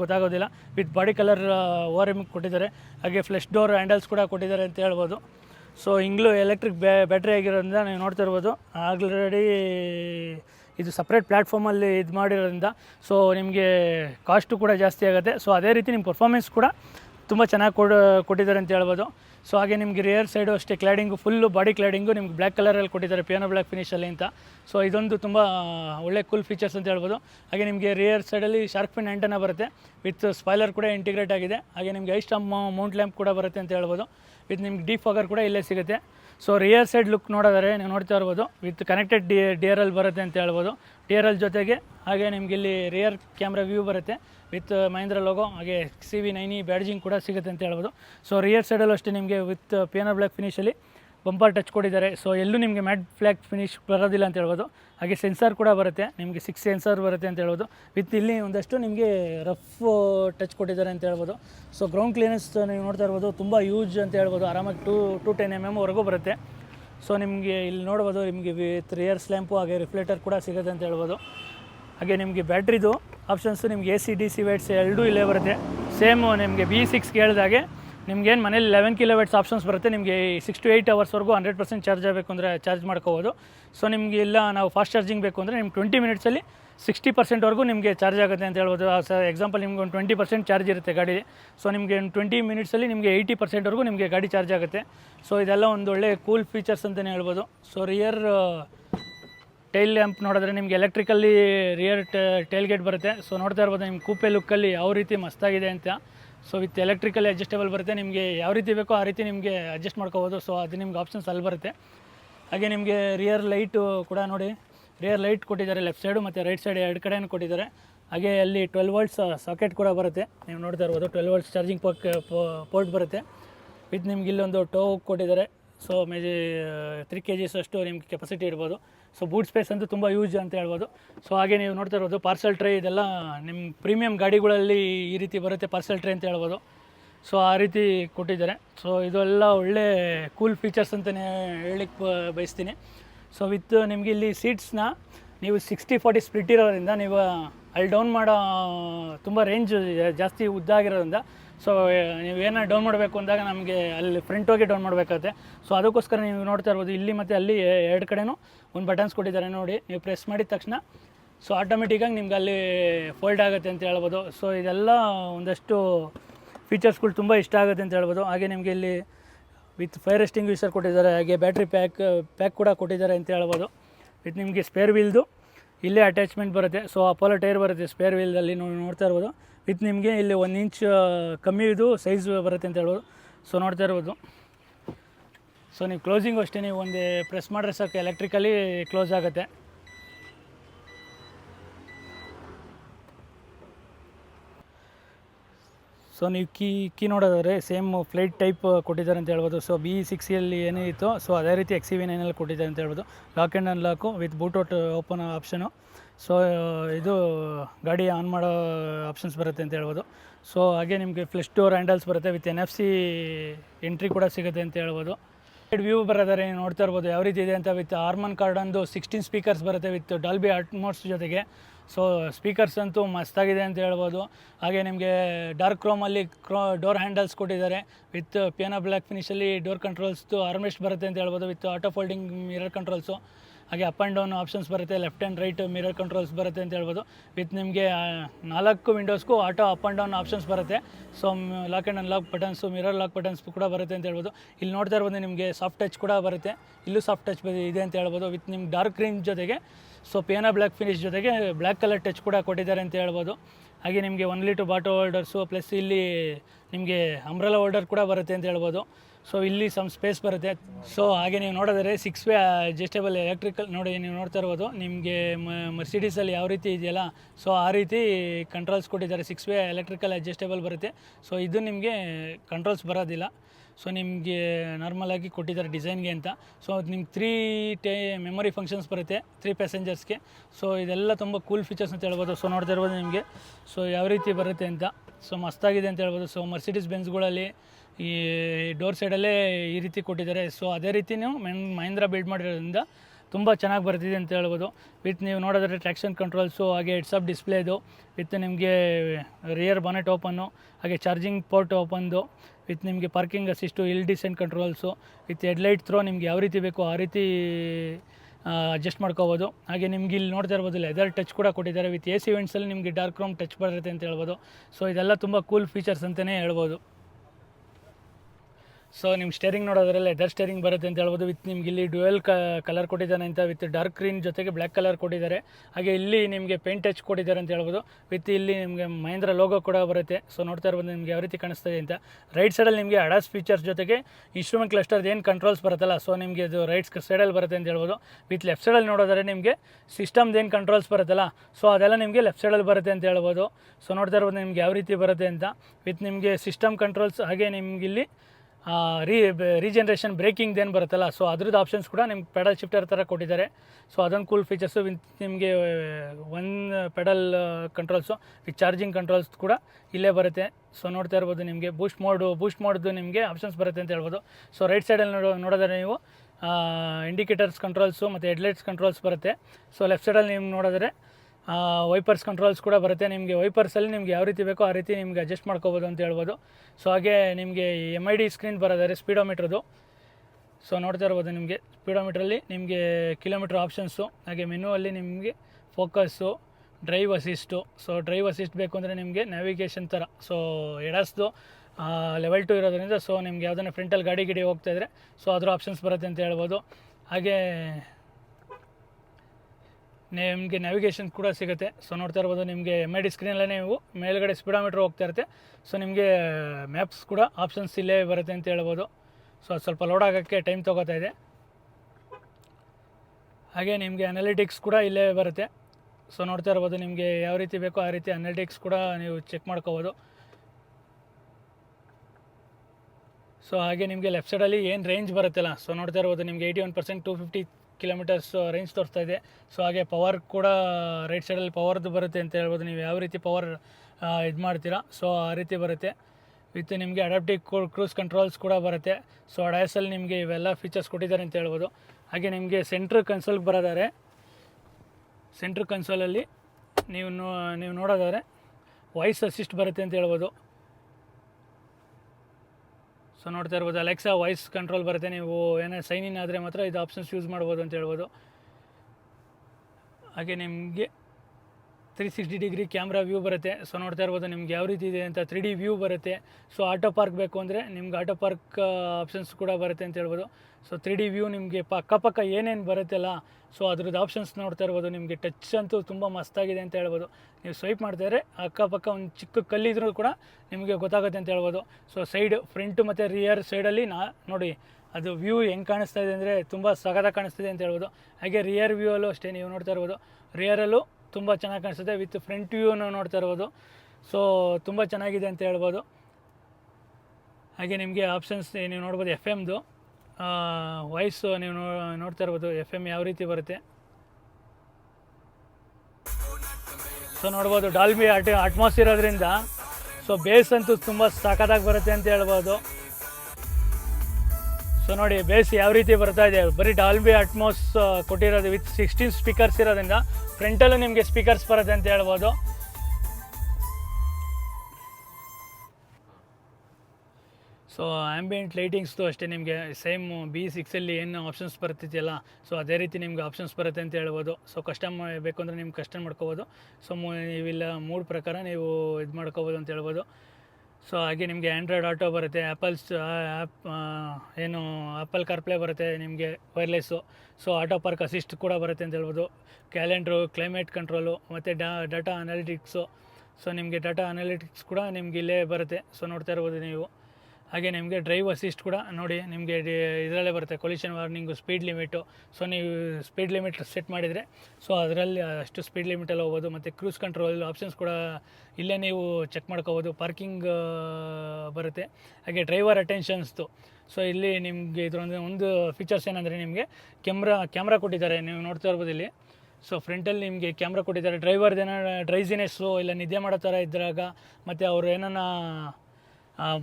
ಗೊತ್ತಾಗೋದಿಲ್ಲ. With body colour ORVM ಕೊಟ್ಟಿದ್ದಾರೆ. ಹಾಗೆ ಫ್ಲೆಶ್ ಡೋರ್ ಹ್ಯಾಂಡಲ್ಸ್ ಕೂಡ ಕೊಟ್ಟಿದ್ದಾರೆ ಅಂತ ಹೇಳ್ಬೋದು. ಸೊ ಹಿಂಗ್ಲೂ ಎಲೆಕ್ಟ್ರಿಕ್ ಬ್ಯಾ ಬ್ಯಾಟ್ರಿ ಆಗಿರೋದ್ರಿಂದ ನೀವು ನೋಡ್ತಾ ಇರ್ಬೋದು. ಆಲ್ರೆಡಿ ಇದು ಸಪ್ರೇಟ್ ಪ್ಲ್ಯಾಟ್ಫಾರ್ಮಲ್ಲಿ ಇದು ಮಾಡಿರೋದ್ರಿಂದ ಸೊ ನಿಮಗೆ ಕಾಸ್ಟು ಕೂಡ ಜಾಸ್ತಿ ಆಗುತ್ತೆ. ಸೊ ಅದೇ ರೀತಿ ನಿಮ್ಮ ಪರ್ಫಾರ್ಮೆನ್ಸ್ ಕೂಡ ತುಂಬ ಚೆನ್ನಾಗಿ ಕೊಡ, ಕೊಟ್ಟಿದ್ದಾರೆ ಅಂತ ಹೇಳ್ಬೋದು. ಸೊ ಹಾಗೆ ನಿಮಗೆ ರಿಯರ್ ಸೈಡು ಅಷ್ಟೇ ಕ್ಲಾಡಿಂಗು ಫುಲ್ಲು ಬಾಡಿ ಕ್ಲಾಡಿಂಗು ನಿಮ್ಗೆ ಬ್ಲ್ಯಾಕ್ ಕಲರಲ್ಲಿ ಕೊಟ್ಟಿದ್ದಾರೆ ಪಿಯಾನೋ ಬ್ಲ್ಯಾಕ್ ಫಿನಿಷಲ್ಲಿ ಅಂತ. ಸೊ ಇದೊಂದು ತುಂಬ ಒಳ್ಳೆ ಕೂಲ್ ಫೀಚರ್ಸ್ ಅಂತ ಹೇಳ್ಬೋದು. ಹಾಗೆ ನಿಮಗೆ ರಿಯರ್ ಸೈಡಲ್ಲಿ ಶಾರ್ಕ್ ಪಿನ್ ಆ್ಯಂಟನ ಬರುತ್ತೆ. ವಿತ್ ಸ್ಪಾಯ್ಲರ್ ಕೂಡ ಇಂಟಿಗ್ರೇಟ್ ಆಗಿದೆ. ಹಾಗೆ ನಿಮಗೆ ಐ ಮೌಂಟ್ ಲ್ಯಾಂಪ್ ಕೂಡ ಬರುತ್ತೆ ಅಂತ ಹೇಳ್ಬೋದು. ವಿತ್ ನಿಮ್ಗೆ ಡೀಪ್ ಫಾಗರ್ ಕೂಡ ಇಲ್ಲೇ ಸಿಗುತ್ತೆ. ಸೊ ರಿಯರ್ ಸೈಡ್ ಲುಕ್ ನೋಡಿದರೆ ನೀವು ನೋಡ್ತಾ ಇರ್ಬೋದು. With connected D D R L ಬರುತ್ತೆ ಅಂತ ಹೇಳ್ಬೋದು. ಡಿ ಆರ್ ಎಲ್ ಜೊತೆಗೆ, ಹಾಗೆ ನಿಮ್ಗೆ ಇಲ್ಲಿ ರಿಯರ್ ಕ್ಯಾಮ್ರಾ ವ್ಯೂ ಬರುತ್ತೆ. ವಿತ್ ಮಹೇಂದ್ರ ಲೋಗೋ ಹಾಗೆ C V nine e badging ಕೂಡ ಸಿಗುತ್ತೆ ಅಂತ ಹೇಳ್ಬೋದು. ಸೊ ರಿಯರ್ ಸೈಡಲ್ಲೂ ಅಷ್ಟೇ ನಿಮಗೆ ವಿತ್ ಪಿಯಾನೋ ಬ್ಲ್ಯಾಕ್ ಫಿನಿಷಲ್ಲಿ ಬಂಪರ್ ಟಚ್ ಕೊಟ್ಟಿದ್ದಾರೆ ಸೊ ಎಲ್ಲೂ ನಿಮಗೆ ಮ್ಯಾಟ್ ಫ್ಲ್ಯಾಕ್ ಫಿನಿಶ್ ಬರೋದಿಲ್ಲ ಅಂತ ಹೇಳ್ಬೋದು. ಹಾಗೆ ಸೆನ್ಸರ್ ಕೂಡ ಬರುತ್ತೆ. ನಿಮಗೆ ಸಿಕ್ಸ್ ಸೆನ್ಸರ್ ಬರುತ್ತೆ ಅಂತ ಹೇಳ್ಬೋದು. ವಿತ್ ಇಲ್ಲಿ ಒಂದಷ್ಟು ನಿಮಗೆ ರಫ್ ಟಚ್ ಕೊಟ್ಟಿದ್ದಾರೆ ಅಂತ ಹೇಳ್ಬೋದು. ಸೊ ಗ್ರೌಂಡ್ ಕ್ಲೀನರ್ಸ್ ನೀವು ನೋಡ್ತಾ ಇರ್ಬೋದು, ತುಂಬ ಯೂಜ್ ಅಂತ ಹೇಳ್ಬೋದು. ಆರಾಮಾಗಿ two to ten M M ವರೆಗೂ ಬರುತ್ತೆ. ಸೊ ನಿಮಗೆ ಇಲ್ಲಿ ನೋಡ್ಬೋದು, ನಿಮಗೆ ವಿತ್ ರಿಯರ್ ಸ್ಲ್ಯಾಂಪು ಹಾಗೆ ರಿಫ್ಲೆಕ್ಟರ್ ಕೂಡ ಸಿಗುತ್ತೆ ಅಂತ ಹೇಳ್ಬೋದು. ಹಾಗೆ ನಿಮಗೆ ಬ್ಯಾಟ್ರಿದು ಆಪ್ಷನ್ಸು ನಿಮಗೆ ಎ ಸಿ ಡಿ ಸಿ ವೇಟ್ಸ್ ಎರಡೂ ಇಲ್ಲೇ ಬರುತ್ತೆ. ಸೇಮು ನಿಮಗೆ ಬಿ ಸಿಕ್ಸ್ ಹೇಳ್ದಾಗೆ ನಿಮ್ಗೇನು ಮನೇಲಿ ಲೆವೆನ್ ಕಿಲೋ ವೇಟ್ಸ್ ಆಪ್ಷನ್ಸ್ ಬರುತ್ತೆ, ನಿಮಗೆ ಸಿಕ್ಸ್ ಟು ಏಯ್ಟ್ ಅವರ್ಸ್ವರೆಗೂ ಹಂಡ್ರೆಡ್ ಪರ್ಸೆಂಟ್ ಚಾರ್ಜ್ ಆಗಬೇಕು ಅಂದರೆ ಚಾರ್ಜ್ ಮಾಡ್ಕೋಬೋದು. ಸೊ ನಿಮಗೆ ಇಲ್ಲ, ನಾವು ಫಾಸ್ಟ್ ಚಾರ್ಜಿಂಗ್ ಬೇಕು ಅಂದರೆ ನಿಮ್ಗೆ ಟ್ವೆಂಟಿ ಮಿನಿಟ್ಸಲ್ಲಿ ಸಿಕ್ಸ್ಟಿ ಪರ್ಸೆಂಟ್ವರೆಗೂ ನಿಮಗೆ ಚಾರ್ಜ್ ಆಗುತ್ತೆ ಅಂತ ಹೇಳ್ಬೋದು. ಎಕ್ಸಾಂಪಲ್ ನಿಮ್ಗೆ ಒಂದು ಟ್ವೆಂಟಿ ಪರ್ಸೆಂಟ್ ಚಾರ್ಜ್ ಇರುತ್ತೆ ಗಾಡಿ ಸೊ ನಿಮಗೆ ಟ್ವೆಂಟಿ ಮಿನಿಟ್ಸಲ್ಲಿ ನಿಮಗೆ ಏಯ್ಟಿ ಪರ್ಸೆಂಟ್ವರೆಗೂ ನಿಮಗೆ ಗಾಡಿ ಚಾರ್ಜ್ ಆಗುತ್ತೆ. ಸೊ ಇದೆಲ್ಲ ಒಂದು ಒಳ್ಳೆ ಕೂಲ್ ಫೀಚರ್ಸ್ ಅಂತಲೇ ಹೇಳ್ಬೋದು. ಸೊ ರಿಯರ್ ಟೈಲ್ ಲ್ಯಾಂಪ್ ನೋಡಿದ್ರೆ ನಿಮಗೆ ಎಲೆಕ್ಟ್ರಿಕಲ್ಲಿ ರಿಯರ್ ಟೈಲ್ ಗೇಟ್ ಬರುತ್ತೆ. ಸೊ ನೋಡ್ತಾ ಇರ್ಬೋದು ನಿಮ್ಮ ಕೂಪೆ ಲುಕ್ಕಲ್ಲಿ ಯಾವ ರೀತಿ ಮಸ್ತಾಗಿದೆ ಅಂತ. ಸೊ ವಿತ್ ಎಲೆಕ್ಟ್ರಿಕಲ್ ಅಡ್ಜಸ್ಟೇಬಲ್ ಬರುತ್ತೆ, ನಿಮಗೆ ಯಾವ ರೀತಿ ಬೇಕೋ ಆ ರೀತಿ ನಿಮಗೆ ಅಡ್ಜಸ್ಟ್ ಮಾಡ್ಕೋಬೋದು. ಸೊ ಅದು ನಿಮ್ಗೆ ಆಪ್ಷನ್ಸ್ ಅಲ್ಲಿ ಬರುತ್ತೆ. ಹಾಗೆ ನಿಮಗೆ ರಿಯರ್ ಲೈಟು ಕೂಡ ನೋಡಿ. ರಿಯರ್ ಲೈಟ್ ಕೊಟ್ಟಿದ್ದಾರೆ ಲೆಫ್ಟ್ ಸೈಡು ಮತ್ತು ರೈಟ್ ಸೈಡ್ ಎರಡು ಕಡೆಯೂ ಕೊಟ್ಟಿದ್ದಾರೆ. ಹಾಗೆ ಅಲ್ಲಿ ಟ್ವೆಲ್ ವೋಲ್ಟ್ಸ್ ಸಾಕೆಟ್ ಕೂಡ ಬರುತ್ತೆ. ನೀವು ನೋಡ್ತಾ ಇರ್ಬೋದು ಟ್ವೆಲ್ ವೋಲ್ಟ್ಸ್ ಚಾರ್ಜಿಂಗ್ ಪೋರ್ಟ್ ಬರುತ್ತೆ. ವಿತ್ ನಿಮ್ಗೆ ಇಲ್ಲೊಂದು ಟೋ ಕೊಟ್ಟಿದ್ದಾರೆ. ಸೊ ಮೇಜಿ ತ್ರೀ ಕೆ ಜಿಸ್ ಅಷ್ಟು ನಿಮ್ಗೆ ಕೆಪಾಸಿಟಿ ಇರ್ಬೋದು. ಸೊ ಬೂಟ್ ಸ್ಪೇಸ್ ಅಂತೂ ತುಂಬ ಯೂಸ್ ಅಂತ ಹೇಳ್ಬೋದು. ಸೊ ಹಾಗೆ ನೀವು ನೋಡ್ತಾ ಇರ್ಬೋದು ಪಾರ್ಸಲ್ ಟ್ರೇ ಇದೆಲ್ಲ ನಿಮ್ಮ ಪ್ರೀಮಿಯಂ ಗಾಡಿಗಳಲ್ಲಿ ಈ ರೀತಿ ಬರುತ್ತೆ ಪಾರ್ಸಲ್ ಟ್ರೇ ಅಂತ ಹೇಳ್ಬೋದು. ಸೊ ಆ ರೀತಿ ಕೊಟ್ಟಿದ್ದಾರೆ. ಸೊ ಇದೆಲ್ಲ ಒಳ್ಳೆ ಕೂಲ್ ಫೀಚರ್ಸ್ ಅಂತಲೇ ಹೇಳಲಿಕ್ಕೆ ಬಯಸ್ತೀನಿ. ಸೊ ವಿತ್ ನಿಮಗೆ ಇಲ್ಲಿ ಸೀಟ್ಸ್ನ ನೀವು ಸಿಕ್ಸ್ಟಿ ಫಾರ್ಟಿ ಸ್ಪ್ಲಿಟ್ ಇರೋದ್ರಿಂದ ನೀವು, ಅಲ್ಲಿ ಡೌನ್ ಮಾಡೋ, ತುಂಬ ರೇಂಜ್ ಜಾಸ್ತಿ ಉದ್ದ ಆಗಿರೋದ್ರಿಂದ ಸೊ ನೀವು ಡೌನ್ ಮಾಡಬೇಕು ಅಂದಾಗ ನಮಗೆ ಅಲ್ಲಿ ಫ್ರಂಟ್ ಹೋಗಿ ಡೌನ್ ಮಾಡಬೇಕಾಗುತ್ತೆ. ಸೊ ಅದಕ್ಕೋಸ್ಕರ ನೀವು ನೋಡ್ತಾ ಇರ್ಬೋದು, ಇಲ್ಲಿ ಮತ್ತು ಅಲ್ಲಿ ಎರಡು ಕಡೆನೂ ಒಂದು ಬಟನ್ಸ್ ಕೊಟ್ಟಿದ್ದಾರೆ ನೋಡಿ. ನೀವು ಪ್ರೆಸ್ ಮಾಡಿದ ತಕ್ಷಣ ಸೊ ಆಟೋಮೆಟಿಕ್ಕಾಗಿ ನಿಮ್ಗೆ ಅಲ್ಲಿ ಫೋಲ್ಡ್ ಆಗುತ್ತೆ ಅಂತ ಹೇಳ್ಬೋದು. ಸೊ ಇದೆಲ್ಲ ಒಂದಷ್ಟು ಫೀಚರ್ಸ್ಗಳು ತುಂಬ ಇಷ್ಟ ಆಗುತ್ತೆ ಅಂತ ಹೇಳ್ಬೋದು. ಹಾಗೆ ನಿಮಗೆ ಇಲ್ಲಿ ವಿತ್ ಫೈರ್ ಎಸ್ಟಿಂಗ್ವಿಷರ್ ಕೊಟ್ಟಿದ್ದಾರೆ, ಹಾಗೆ ಬ್ಯಾಟ್ರಿ ಪ್ಯಾಕ್ ಪ್ಯಾಕ್ ಕೂಡ ಕೊಟ್ಟಿದ್ದಾರೆ ಅಂತ ಹೇಳ್ಬೋದು. ವಿತ್ ನಿಮಗೆ ಸ್ಪೇರ್ ವೀಲ್ದು ಇಲ್ಲೇ ಅಟ್ಯಾಚ್ಮೆಂಟ್ ಬರುತ್ತೆ. ಸೊ ಅಪೋಲೋ ಟೈರ್ ಬರುತ್ತೆ ಸ್ಪೇರ್ ವೀಲ್ದಲ್ಲಿ ನೀವು ನೋಡ್ತಾ ಇರ್ಬೋದು. ವಿತ್ ನಿಮಗೆ ಇಲ್ಲಿ ಒಂದು ಇಂಚ್ ಕಮ್ಮಿ ಇದು ಸೈಜ್ ಬರುತ್ತೆ ಅಂತ ಹೇಳ್ಬೋದು. ಸೊ ನೋಡ್ತಾ ಇರ್ಬೋದು. ಸೊ ನೀವು ಕ್ಲೋಸಿಂಗು ಅಷ್ಟೇ ನೀವು ಒಂದು ಪ್ರೆಸ್ ಮಾಡಿದ್ರೆ ಸಾಕು. ಎಲೆಕ್ಟ್ರಿಕಲಿ ಕ್ಲೋಸ್ ಆಗುತ್ತೆ. ಸೊ ನೀವು ಕೀ ಕೀ ನೋಡೋದಾದ್ರೆ ಸೇಮ್ ಫ್ಲೈಟ್ ಟೈಪ್ ಕೊಟ್ಟಿದ್ದಾರೆ ಅಂತ ಹೇಳ್ಬೋದು. ಸೊ ಬಿ ಸಿಕ್ಸಿಯಲ್ಲಿ ಇತ್ತು ಸೊ ಅದೇ ರೀತಿ ಎಕ್ಸಿ ವಿ ನೈನಲ್ಲಿ ಕೊಟ್ಟಿದ್ದಾರೆ ಅಂತ ಹೇಳ್ಬೋದು. Lock and unlock with boot out open option so ಇದು ಗಾಡಿ ಆನ್ ಮಾಡೋ ಆಪ್ಷನ್ಸ್ ಬರುತ್ತೆ ಅಂತ ಹೇಳ್ಬೋದು. ಸೊ ಹಾಗೆ ನಿಮಗೆ ಫ್ಲೆಶ್ ಡೋರ್ ಹ್ಯಾಂಡಲ್ಸ್ ಬರುತ್ತೆ. With N F C entry ಕೂಡ ಸಿಗುತ್ತೆ ಅಂತ ಹೇಳ್ಬೋದು. ವ್ಯೂ ಬರೋದಾರೆ ನೋಡ್ತಾ ಇರ್ಬೋದು. ಯಾವ ರೀತಿ ಇದೆ ಅಂತ ವಿತ್ ಆರ್ಮನ್ ಕಾರ್ಡೊಂದು ಸಿಕ್ಸ್ಟೀನ್ ಸ್ಪೀಕರ್ಸ್ ಬರುತ್ತೆ ವಿತ್ ಡಾಲ್ಬಿ ಅಟ್ಮೋಸ್ ಜೊತೆಗೆ. ಸೊ ಸ್ಪೀಕರ್ಸ್ ಅಂತೂ ಮಸ್ತಾಗಿದೆ ಅಂತ ಹೇಳ್ಬೋದು. ಹಾಗೆ ನಿಮಗೆ ಡಾರ್ಕ್ ಕ್ರೋಮಲ್ಲಿ ಕ್ರೋ ಡೋರ್ ಹ್ಯಾಂಡಲ್ಸ್ ಕೊಟ್ಟಿದ್ದಾರೆ. ವಿತ್ ಪಿಯಾನೋ ಬ್ಲ್ಯಾಕ್ ಫಿನಿಷಲ್ಲಿ ಡೋರ್ ಕಂಟ್ರೋಲ್ಸ್ದು ಆರ್ಮೆಸ್ಟ್ ಬರುತ್ತೆ ಅಂತ ಹೇಳ್ಬೋದು. With auto folding mirror controls ಹಾಗೆ ಅಪ್ ಆ್ಯಂಡ್ ಡೌನ್ ಆಪ್ಷನ್ಸ್ ಬರುತ್ತೆ left and right mirror controls ಬರುತ್ತೆ ಅಂತ ಹೇಳ್ಬೋದು. ವಿತ್ ನಿಮಗೆ ನಾಲ್ಕು ವಿಂಡೋಸ್ಗೂ auto up and down options ಬರುತ್ತೆ. So lock and unlock buttons mirror lock buttons ಕೂಡ ಬರುತ್ತೆ ಅಂತ ಹೇಳ್ಬೋದು. ಇಲ್ಲಿ ನೋಡ್ತಾ ಇರ್ಬೋದು ನಿಮಗೆ ಸಾಫ್ಟ್ ಟಚ್ ಕೂಡ ಬರುತ್ತೆ. ಇಲ್ಲೂ ಸಾಫ್ಟ್ ಟಚ್ ಇದೆ ಅಂತ ಹೇಳ್ಬೋದು. ವಿತ್ ನಿಮ್ಗೆ ಡಾರ್ಕ್ ಗ್ರೀನ್ ಜೊತೆಗೆ ಸೊ ಪೇನಾ ಬ್ಲ್ಯಾಕ್ ಫಿನಿಶ್ ಜೊತೆಗೆ ಬ್ಲ್ಯಾಕ್ ಕಲರ್ ಟಚ್ ಕೂಡ ಕೊಟ್ಟಿದ್ದಾರೆ ಅಂತ ಹೇಳ್ಬೋದು. ಹಾಗೆ ನಿಮಗೆ one litre bottle holders plus ಇಲ್ಲಿ ನಿಮಗೆ ಅಂಬ್ರೆಲಾ ಹೋಲ್ಡರ್ ಕೂಡ ಬರುತ್ತೆ ಅಂತ ಹೇಳ್ಬೋದು. ಸೊ ಇಲ್ಲಿ ಸಮ್ ಸ್ಪೇಸ್ ಬರುತ್ತೆ. ಸೊ ಹಾಗೆ ನೀವು ನೋಡಿದರೆ ಸಿಕ್ಸ್ ವೇ ಅಡ್ಜಸ್ಟೇಬಲ್ ಎಲೆಕ್ಟ್ರಿಕಲ್ ನೋಡಿ ನೀವು ನೋಡ್ತಾ ಇರ್ಬೋದು. ನಿಮಗೆ ಮರ್ಸಿಡೀಸಲ್ಲಿ ಯಾವ ರೀತಿ ಇದೆಯಲ್ಲ ಸೊ ಆ ರೀತಿ ಕಂಟ್ರೋಲ್ಸ್ ಕೊಟ್ಟಿದ್ದಾರೆ. ಸಿಕ್ಸ್ ವೇ ಎಲೆಕ್ಟ್ರಿಕಲ್ ಅಡ್ಜಸ್ಟೇಬಲ್ ಬರುತ್ತೆ. ಸೊ ಇದು ನಿಮಗೆ ಕಂಟ್ರೋಲ್ಸ್ ಬರೋದಿಲ್ಲ. ಸೊ ನಿಮಗೆ ನಾರ್ಮಲಾಗಿ ಕೊಟ್ಟಿದ್ದಾರೆ ಡಿಸೈನ್ಗೆ ಅಂತ. ಸೊ ನಿಮ್ಗೆ ತ್ರೀ ಟೇ ಮೆಮೊರಿ ಫಂಕ್ಷನ್ಸ್ ಬರುತ್ತೆ ತ್ರೀ ಪ್ಯಾಸೆಂಜರ್ಸ್ಗೆ ಸೊ ಇದೆಲ್ಲ ತುಂಬ ಕೂಲ್ ಫೀಚರ್ಸ್ ಅಂತ ಹೇಳ್ಬೋದು. ಸೊ ನೋಡ್ತಾ ಇರ್ಬೋದು ನಿಮಗೆ. ಸೊ ಯಾವ ರೀತಿ ಬರುತ್ತೆ ಅಂತ. ಸೊ ಮಸ್ತಾಗಿದೆ ಅಂತ ಹೇಳ್ಬೋದು. ಸೊ ಮರ್ಸಿಡೀಸ್ ಬೆನ್ಸ್ಗಳಲ್ಲಿ ಈ ಡೋರ್ ಸೈಡಲ್ಲೇ ಈ ರೀತಿ ಕೊಟ್ಟಿದ್ದಾರೆ. ಸೊ ಅದೇ ರೀತಿ ನೀವು ಮೆನ್ ಮಹೇಂದ್ರ ಬಿಲ್ಡ್ ಮಾಡಿರೋದ್ರಿಂದ ತುಂಬ ಚೆನ್ನಾಗಿ ಬರ್ತಿದೆ ಅಂತ ಹೇಳ್ಬೋದು. ವಿತ್ ನೀವು ನೋಡಿದ್ರೆ ಟ್ರ್ಯಾಕ್ಷನ್ ಕಂಟ್ರೋಲ್ಸು ಹಾಗೆ ಹೆಡ್ಸಪ್ ಡಿಸ್ಪ್ಲೇದು ವಿತ್ ನಿಮಗೆ ರಿಯರ್ ಬಾನೆಟ್ ಓಪನ್ನು ಹಾಗೆ ಚಾರ್ಜಿಂಗ್ ಪೋರ್ಟ್ ಓಪನ್ದು ವಿತ್ ನಿಮಗೆ parking assist hill descent controls with headlight throw ನಿಮ್ಗೆ ಯಾವ ರೀತಿ ಬೇಕೋ ಆ ರೀತಿ ಅಡ್ಜಸ್ಟ್ ಮಾಡ್ಕೋಬೋದು. ಹಾಗೆ ನಿಮ್ಗೆ ಇಲ್ಲಿ ನೋಡ್ತಾ ಇರ್ಬೋದು ಲೆದರ್ ಟಚ್ ಕೂಡ ಕೊಟ್ಟಿದ್ದಾರೆ. ವಿತ್ ಎ ಸಿ ಇವೆಂಟ್ಸಲ್ಲಿ ನಿಮಗೆ ಡಾರ್ಕ್ ರೂಮ್ ಟಚ್ ಬರುತ್ತೆ ಅಂತ ಹೇಳ್ಬೋದು. ಸೊ ಇದೆಲ್ಲ ತುಂಬ ಕೂಲ್ ಫೀಚರ್ಸ್ ಅಂತಲೇ ಹೇಳ್ಬೋದು. ಸೊ ನಿಮ್ಮ ಸ್ಟೇರಿಂಗ್ ನೋಡೋದ್ರೆ ಲೆದರ್ ಸ್ಟೇರಿಂಗ್ ಬರುತ್ತೆ ಅಂತ ಹೇಳ್ಬೋದು. ವಿತ್ ನಿಮ್ಗೆ ಇಲ್ಲಿ ಡ್ಯುಯಲ್ ಕಲರ್ ಕೊಟ್ಟಿದ್ದಾನೆ ಅಂತ ವಿತ್ ಡಾರ್ಕ್ ಗ್ರೀನ್ ಜೊತೆಗೆ ಬ್ಲ್ಯಾಕ್ ಕಲರ್ ಕೊಟ್ಟಿದ್ದಾರೆ. ಹಾಗೆ ಇಲ್ಲಿ ನಿಮಗೆ ಪೇಂಟ್ ಟಚ್ ಕೊಟ್ಟಿದ್ದಾರೆ ಅಂತ ಹೇಳ್ಬೋದು. ವಿತ್ ಇಲ್ಲಿ ನಿಮಗೆ ಮಹೇಂದ್ರ ಲೋಗೋ ಕೂಡ ಬರುತ್ತೆ. ಸೊ ನೋಡ್ತಾ ಇರ್ಬೋದು ನಿಮ್ಗೆ ಯಾವ ರೀತಿ ಕಾಣಿಸ್ತಾ ಇದೆ ಅಂತ ರೈಟ್ ಸೈಡಲ್ಲಿ ನಿಮಗೆ ಅಡಾಸ್ ಫೀಚರ್ಸ್ ಜೊತೆಗೆ ಇನ್ಸ್ಟ್ರೂಮೆಂಟ್ ಕ್ಲಸ್ಟರ್ದು ಏನು ಕಂಟ್ರೋಲ್ಸ್ ಬರುತ್ತಲ್ಲ ಸೊ ನಿಮಗೆ ಇದು ರೈಟ್ ಸೈಡಲ್ಲಿ ಬರುತ್ತೆ ಅಂತ ಹೇಳ್ಬೋದು. ವಿತ್ ಲೆಫ್ಟ್ ಸೈಡಲ್ಲಿ ನೋಡೋದಾದ್ರೆ ನಿಮಗೆ ಸಿಸ್ಟಮ್ದು ಏನು ಕಂಟ್ರೋಲ್ಸ್ ಬರುತ್ತಲ್ಲ ಸೊ ಅದೆಲ್ಲ ನಿಮಗೆ ಲೆಫ್ಟ್ ಸೈಡಲ್ಲಿ ಬರುತ್ತೆ ಅಂತ ಹೇಳ್ಬೋದು. ಸೊ ನೋಡ್ತಾ ಇರ್ಬೋದು ನಿಮ್ಗೆ ಯಾವ ರೀತಿ ಬರುತ್ತೆ ಅಂತ. ವಿತ್ ನಿಮಗೆ ಸಿಸ್ಟಮ್ ಕಂಟ್ರೋಲ್ಸ್ ಹಾಗೆ ನಿಮ್ಗೆ ಇಲ್ಲಿ ರೀ ರೀಜನ್ರೇಷನ್ ಬ್ರೇಕಿಂಗ್ ಏನು ಬರುತ್ತಲ್ಲ ಸೊ ಅದ್ರದ್ದು ಆಪ್ಷನ್ಸ್ ಕೂಡ ನಿಮ್ಗೆ ಪೆಡಲ್ ಶಿಫ್ಟರ್ ಥರ ಕೊಟ್ಟಿದ್ದಾರೆ. ಸೊ ಅದೊಂದು ಕೂಲ್ ಫೀಚರ್ಸು ವಿತ್ ನಿಮಗೆ one pedal controls with charging controls ಕೂಡ ಇಲ್ಲೇ ಬರುತ್ತೆ. ಸೊ ನೋಡ್ತಾ ಇರ್ಬೋದು ನಿಮಗೆ ಬೂಸ್ಟ್ ಮೋಡು ಬೂಸ್ಟ್ ಮೋಡ್ದು ನಿಮಗೆ ಆಪ್ಷನ್ಸ್ ಬರುತ್ತೆ ಅಂತ ಹೇಳ್ಬೋದು. ಸೊ ರೈಟ್ ಸೈಡಲ್ಲಿ ನೋಡೋ, ನೋಡಿದ್ರೆ ನೀವು ಇಂಡಿಕೇಟರ್ಸ್ ಕಂಟ್ರೋಲ್ಸು ಮತ್ತು ಹೆಡ್ಲೈಟ್ಸ್ ಕಂಟ್ರೋಲ್ಸ್ ಬರುತ್ತೆ. ಸೊ ಲೆಫ್ಟ್ ಸೈಡಲ್ಲಿ ನೀವು ನೋಡಿದ್ರೆ ವೈಪರ್ಸ್ ಕಂಟ್ರೋಲ್ಸ್ ಕೂಡ ಬರುತ್ತೆ. ನಿಮಗೆ ವೈಪರ್ಸಲ್ಲಿ ನಿಮಗೆ ಯಾವ ರೀತಿ ಬೇಕೋ ಆ ರೀತಿ ನಿಮಗೆ ಅಡ್ಜಸ್ಟ್ ಮಾಡ್ಕೋಬೋದು ಅಂತ ಹೇಳ್ಬೋದು. ಸೊ ಹಾಗೆ ನಿಮಗೆ ಎಂ ಐ ಡಿ ಸ್ಕ್ರೀನ್ ಬರೋದಾದ್ರೆ ಸ್ಪೀಡೋಮೀಟ್ರದು ಸೊ ನೋಡ್ತಾ ಇರ್ಬೋದು ನಿಮಗೆ ಸ್ಪೀಡೋಮೀಟ್ರಲ್ಲಿ ನಿಮಗೆ ಕಿಲೋಮೀಟ್ರ್ ಆಪ್ಷನ್ಸು ಹಾಗೆ ಮೆನು ಅಲ್ಲಿ ನಿಮಗೆ focus drive assist so drive assist ಬೇಕು ಅಂದರೆ ನಿಮಗೆ ನ್ಯಾವಿಗೇಷನ್ ಥರ ಸೊ ಎಡಸ್ದು ಲೆವೆಲ್ ಟು ಇರೋದ್ರಿಂದ ಸೊ ನಿಮ್ಗೆ ಯಾವುದನ್ನ ಫ್ರಂಟಲ್ಲಿ ಗಾಡಿ ಗಿಡಿ ಹೋಗ್ತಾ ಇದ್ರೆ ಸೊ ಅದರ ಆಪ್ಷನ್ಸ್ ಬರುತ್ತೆ ಅಂತ ಹೇಳ್ಬೋದು. ಹಾಗೆ ನಿಮಗೆ ನ್ಯಾವಿಗೇಷನ್ ಕೂಡ ಸಿಗುತ್ತೆ. ಸೊ ನೋಡ್ತಾ ಇರ್ಬೋದು, ನಿಮಗೆ ಎಂ ಐ ಡಿ ಸ್ಕ್ರೀನಲ್ಲೇ ನೀವು ಮೇಲ್ಗಡೆ ಸ್ಪೀಡೋಮೀಟ್ರ್ ಹೋಗ್ತಾ ಇರುತ್ತೆ. ಸೊ ನಿಮಗೆ ಮ್ಯಾಪ್ಸ್ ಕೂಡ ಆಪ್ಷನ್ಸ್ ಇಲ್ಲೇ ಬರುತ್ತೆ ಅಂತ ಹೇಳ್ಬೋದು. ಸೊ ಅದು ಸ್ವಲ್ಪ ಲೋಡ್ ಆಗೋಕ್ಕೆ ಟೈಮ್ ತೊಗೋತಾ ಇದೆ. ಹಾಗೆ ನಿಮಗೆ ಅನಾಲಿಟಿಕ್ಸ್ ಕೂಡ ಇಲ್ಲೇ ಬರುತ್ತೆ. ಸೊ ನೋಡ್ತಾ ಇರ್ಬೋದು, ನಿಮಗೆ ಯಾವ ರೀತಿ ಬೇಕೋ ಆ ರೀತಿ ಅನಾಲಿಟಿಕ್ಸ್ ಕೂಡ ನೀವು ಚೆಕ್ ಮಾಡ್ಕೋಬೋದು. ಸೊ ಹಾಗೆ ನಿಮಗೆ ಲೆಫ್ಟ್ ಸೈಡಲ್ಲಿ ಏನು ರೇಂಜ್ ಬರುತ್ತಲ್ಲ? ಸೊ ನೋಡ್ತಾ ಇರ್ಬೋದು, ನಿಮಗೆ eighty one percent to fifty kilometres range ತೋರಿಸ್ತಾ ಇದೆ. ಸೊ ಹಾಗೆ ಪವರ್ ಕೂಡ ರೈಟ್ ಸೈಡಲ್ಲಿ ಪವರ್ದು ಬರುತ್ತೆ ಅಂತ ಹೇಳ್ಬೋದು. ನೀವು ಯಾವ ರೀತಿ ಪವರ್ ಇದು ಮಾಡ್ತೀರಾ ಸೊ ಆ ರೀತಿ ಬರುತ್ತೆ. ವಿತ್ ನಿಮಗೆ ಅಡಾಪ್ಟಿವ್ ಕ್ರೂಸ್ ಕಂಟ್ರೋಲ್ಸ್ ಕೂಡ ಬರುತ್ತೆ. ಸೊ ಡಯಸಲ್ಲಿ ನಿಮಗೆ ಇವೆಲ್ಲ ಫೀಚರ್ಸ್ ಕೊಟ್ಟಿದ್ದಾರೆ ಅಂತ ಹೇಳ್ಬೋದು. ಹಾಗೆ ನಿಮಗೆ ಸೆಂಟ್ರ್ ಕನ್ಸೋಲ್ಗೆ ಬರೋದಾರೆ ಸೆಂಟ್ರ್ ಕನ್ಸೋಲಲ್ಲಿ ನೀವು ನೀವು ನೋಡೋದಾದ್ರೆ ವಾಯ್ಸ್ ಅಸಿಸ್ಟ್ ಬರುತ್ತೆ ಅಂತ ಹೇಳ್ಬೋದು. ಸೊ ನೋಡ್ತಾ ಇರ್ಬೋದು ಅಲೆಕ್ಸಾ ವಾಯ್ಸ್ ಕಂಟ್ರೋಲ್ ಬರುತ್ತೆ. ನೀವು ಏನೇ ಸೈನ್ ಇನ್ ಆದರೆ ಮಾತ್ರ ಇದು ಆಪ್ಷನ್ಸ್ ಯೂಸ್ ಮಾಡ್ಬೋದು ಅಂತ ಹೇಳ್ಬೋದು. ಹಾಗೆ ನಿಮಗೆ three sixty degree camera view ಬರುತ್ತೆ. ಸೊ ನೋಡ್ತಾ ಇರ್ಬೋದು ನಿಮ್ಗೆ ಯಾವ ರೀತಿ ಇದೆ ಅಂತ ತ್ರೀ ಡಿ ವ್ಯೂ ಬರುತ್ತೆ. ಸೊ ಆಟೋ ಪಾರ್ಕ್ ಬೇಕು ಅಂದರೆ ನಿಮ್ಗೆ ಆಟೋ ಪಾರ್ಕ್ ಆಪ್ಷನ್ಸ್ ಕೂಡ ಬರುತ್ತೆ ಅಂತ ಹೇಳ್ಬೋದು. ಸೊ ತ್ರೀ ಡಿ ವ್ಯೂ ನಿಮಗೆ ಅಕ್ಕಪಕ್ಕ ಏನೇನು ಬರುತ್ತಲ್ಲ ಸೊ ಅದ್ರದ್ದು ಆಪ್ಷನ್ಸ್ ನೋಡ್ತಾ ಇರ್ಬೋದು. ನಿಮಗೆ ಟಚ್ ಅಂತೂ ತುಂಬ ಮಸ್ತಾಗಿದೆ ಅಂತ ಹೇಳ್ಬೋದು. ನೀವು ಸ್ವೈಪ್ ಮಾಡ್ತಾಯಿದ್ರೆ ಅಕ್ಕಪಕ್ಕ ಒಂದು ಚಿಕ್ಕ ಕಲ್ಲಿದ್ರೂ ಕೂಡ ನಿಮಗೆ ಗೊತ್ತಾಗುತ್ತೆ ಅಂತ ಹೇಳ್ಬೋದು. ಸೊ ಸೈಡ್ ಫ್ರಂಟ್ ಮತ್ತು ರಿಯರ್ ಸೈಡಲ್ಲಿ ನಾ, ನೋಡಿ, ಅದು ವ್ಯೂ ಹೆಂಗೆ ಕಾಣಿಸ್ತಾ ಇದೆ ಅಂದರೆ ತುಂಬ ಸಗದಾಗಿ ಕಾಣಿಸ್ತಿದೆ ಅಂತ ಹೇಳ್ಬೋದು. ಹಾಗೆ ರಿಯರ್ ವ್ಯೂ ಅಲ್ಲೂ ಅಷ್ಟೇ ನೀವು ನೋಡ್ತಾ ಇರ್ಬೋದು. ರಿಯರಲ್ಲೂ ತುಂಬ ಚೆನ್ನಾಗಿ ಕಾಣಿಸುತ್ತೆ ವಿತ್ ಫ್ರಂಟ್ ವ್ಯೂನ ನೋಡ್ತಾ ಇರ್ಬೋದು. ಸೊ ತುಂಬ ಚೆನ್ನಾಗಿದೆ ಅಂತ ಹೇಳ್ಬೋದು. ಹಾಗೆ ನಿಮಗೆ ಆಪ್ಷನ್ಸ್ ನೀವು ನೋಡ್ಬೋದು ಎಫ್ ಎಮ್ದು ವಾಯ್ಸು ನೀವು ನೋ, ನೋಡ್ತಾ ಇರ್ಬೋದು ಎಫ್ ಎಂ ಯಾವ ರೀತಿ ಬರುತ್ತೆ. ಸೊ ನೋಡ್ಬೋದು ಡಾಲ್ಬಿ ಅಟ್ ಅಟ್ಮಾಸ್ ಇರೋದ್ರಿಂದ ಸೊ ಬೇಸ್ ಅಂತೂ ತುಂಬ ಸಖತ್ತಾಗಿ ಬರುತ್ತೆ ಅಂತ ಹೇಳ್ಬೋದು. ಸೊ ನೋಡಿ, ಬೇಸ್ ಯಾವ ರೀತಿ ಬರ್ತಾ ಇದೆ, ಬರೀ ಡಾಲ್ಬಿ ಅಟ್ಮೋಸ್ ಕೊಟ್ಟಿರೋದು ವಿತ್ ಸಿಕ್ಸ್ಟೀನ್ ಸ್ಪೀಕರ್ಸ್ ಇರೋದ್ರಿಂದ ಫ್ರಂಟಲ್ಲೂ ನಿಮಗೆ ಸ್ಪೀಕರ್ಸ್ ಬರುತ್ತೆ ಅಂತ ಹೇಳ್ಬೋದು. ಸೊ ಆ್ಯಂಬಿಯೆಂಟ್ ಲೈಟಿಂಗ್ಸ್ದು ಅಷ್ಟೇ ನಿಮಗೆ ಸೇಮ್ ಬಿ ಸಿಕ್ಸಲ್ಲಿ ಏನು ಆಪ್ಷನ್ಸ್ ಬರ್ತಿದೆಯಲ್ಲ ಸೊ ಅದೇ ರೀತಿ ನಿಮ್ಗೆ ಆಪ್ಷನ್ಸ್ ಬರುತ್ತೆ ಅಂತ ಹೇಳ್ಬೋದು. ಸೊ ಕಸ್ಟಮ್ ಬೇಕು ಅಂದರೆ ನಿಮ್ಗೆ ಕಸ್ಟಮ್ ಮಾಡ್ಕೋಬೋದು. ಸೊ ನೀವಿಲ್ಲ ಮೂಡ್ ಪ್ರಕಾರ ನೀವು ಇದು ಮಾಡ್ಕೋಬೋದು ಅಂತ ಹೇಳ್ಬೋದು. ಸೊ ಹಾಗೆ ನಿಮಗೆ ಆ್ಯಂಡ್ರಾಯ್ಡ್ ಆಟೋ ಬರುತ್ತೆ ಆ್ಯಪಲ್ಸ್ ಆ್ಯಪ್ ಏನು ಆ್ಯಪಲ್ ಕಾರ್ಪ್ಲೇ ಬರುತ್ತೆ, ನಿಮಗೆ wireless so auto park assist ಕೂಡ ಬರುತ್ತೆ ಅಂತ ಹೇಳ್ಬೋದು. ಕ್ಯಾಲೆಂಡ್ರು ಕ್ಲೈಮೇಟ್ ಕಂಟ್ರೋಲು ಮತ್ತು ಡಾ ಡಾಟಾ ಅನಾಲಿಟಿಕ್ಸು ಸೊ ನಿಮಗೆ ಡಾಟಾ ಅನಾಲಿಟಿಕ್ಸ್ ಕೂಡ ನಿಮ್ಗೆ ಇಲ್ಲೇ ಬರುತ್ತೆ. ಸೊ ನೋಡ್ತಾ ಇರ್ಬೋದು ನೀವು. ಹಾಗೆ ನಿಮಗೆ ಡ್ರೈವ್ ಅಸಿಸ್ಟ್ ಕೂಡ ನೋಡಿ ನಿಮಗೆ ಇದರಲ್ಲೇ ಬರುತ್ತೆ. Collision warning speed limit so ನೀವು ಸ್ಪೀಡ್ ಲಿಮಿಟ್ ಸೆಟ್ ಮಾಡಿದರೆ ಸೊ ಅದರಲ್ಲಿ ಅಷ್ಟು ಸ್ಪೀಡ್ ಲಿಮಿಟಲ್ಲಿ ಹೋಗ್ಬೋದು. ಮತ್ತು ಕ್ರೂಸ್ ಕಂಟ್ರೋಲ್ ಆಪ್ಷನ್ಸ್ ಕೂಡ ಇಲ್ಲೇ ನೀವು ಚೆಕ್ ಮಾಡ್ಕೋಬೋದು. ಪಾರ್ಕಿಂಗ್ ಬರುತ್ತೆ. ಹಾಗೆ ಡ್ರೈವರ್ ಅಟೆನ್ಷನ್ಸ್ದು ಸೊ ಇಲ್ಲಿ ನಿಮಗೆ ಇದರೊಂದು ಒಂದು ಫೀಚರ್ಸ್ ಏನಂದರೆ ನಿಮಗೆ ಕ್ಯಾಮ್ರಾ ಕ್ಯಾಮ್ರಾ ಕೊಟ್ಟಿದ್ದಾರೆ. ನೀವು ನೋಡ್ತಾ ಇರ್ಬೋದು ಇಲ್ಲಿ. ಸೊ ಫ್ರಂಟಲ್ಲಿ ನಿಮಗೆ ಕ್ಯಾಮ್ರಾ ಕೊಟ್ಟಿದ್ದಾರೆ. ಡ್ರೈವರ್ದು ಡ್ರೈಸಿನೆಸ್ಸು ಇಲ್ಲ ನಿದ್ದೆ ಮಾಡೋ ಥರ ಇದ್ದಾಗ ಮತ್ತು ಅವರು ಏನನ್ನ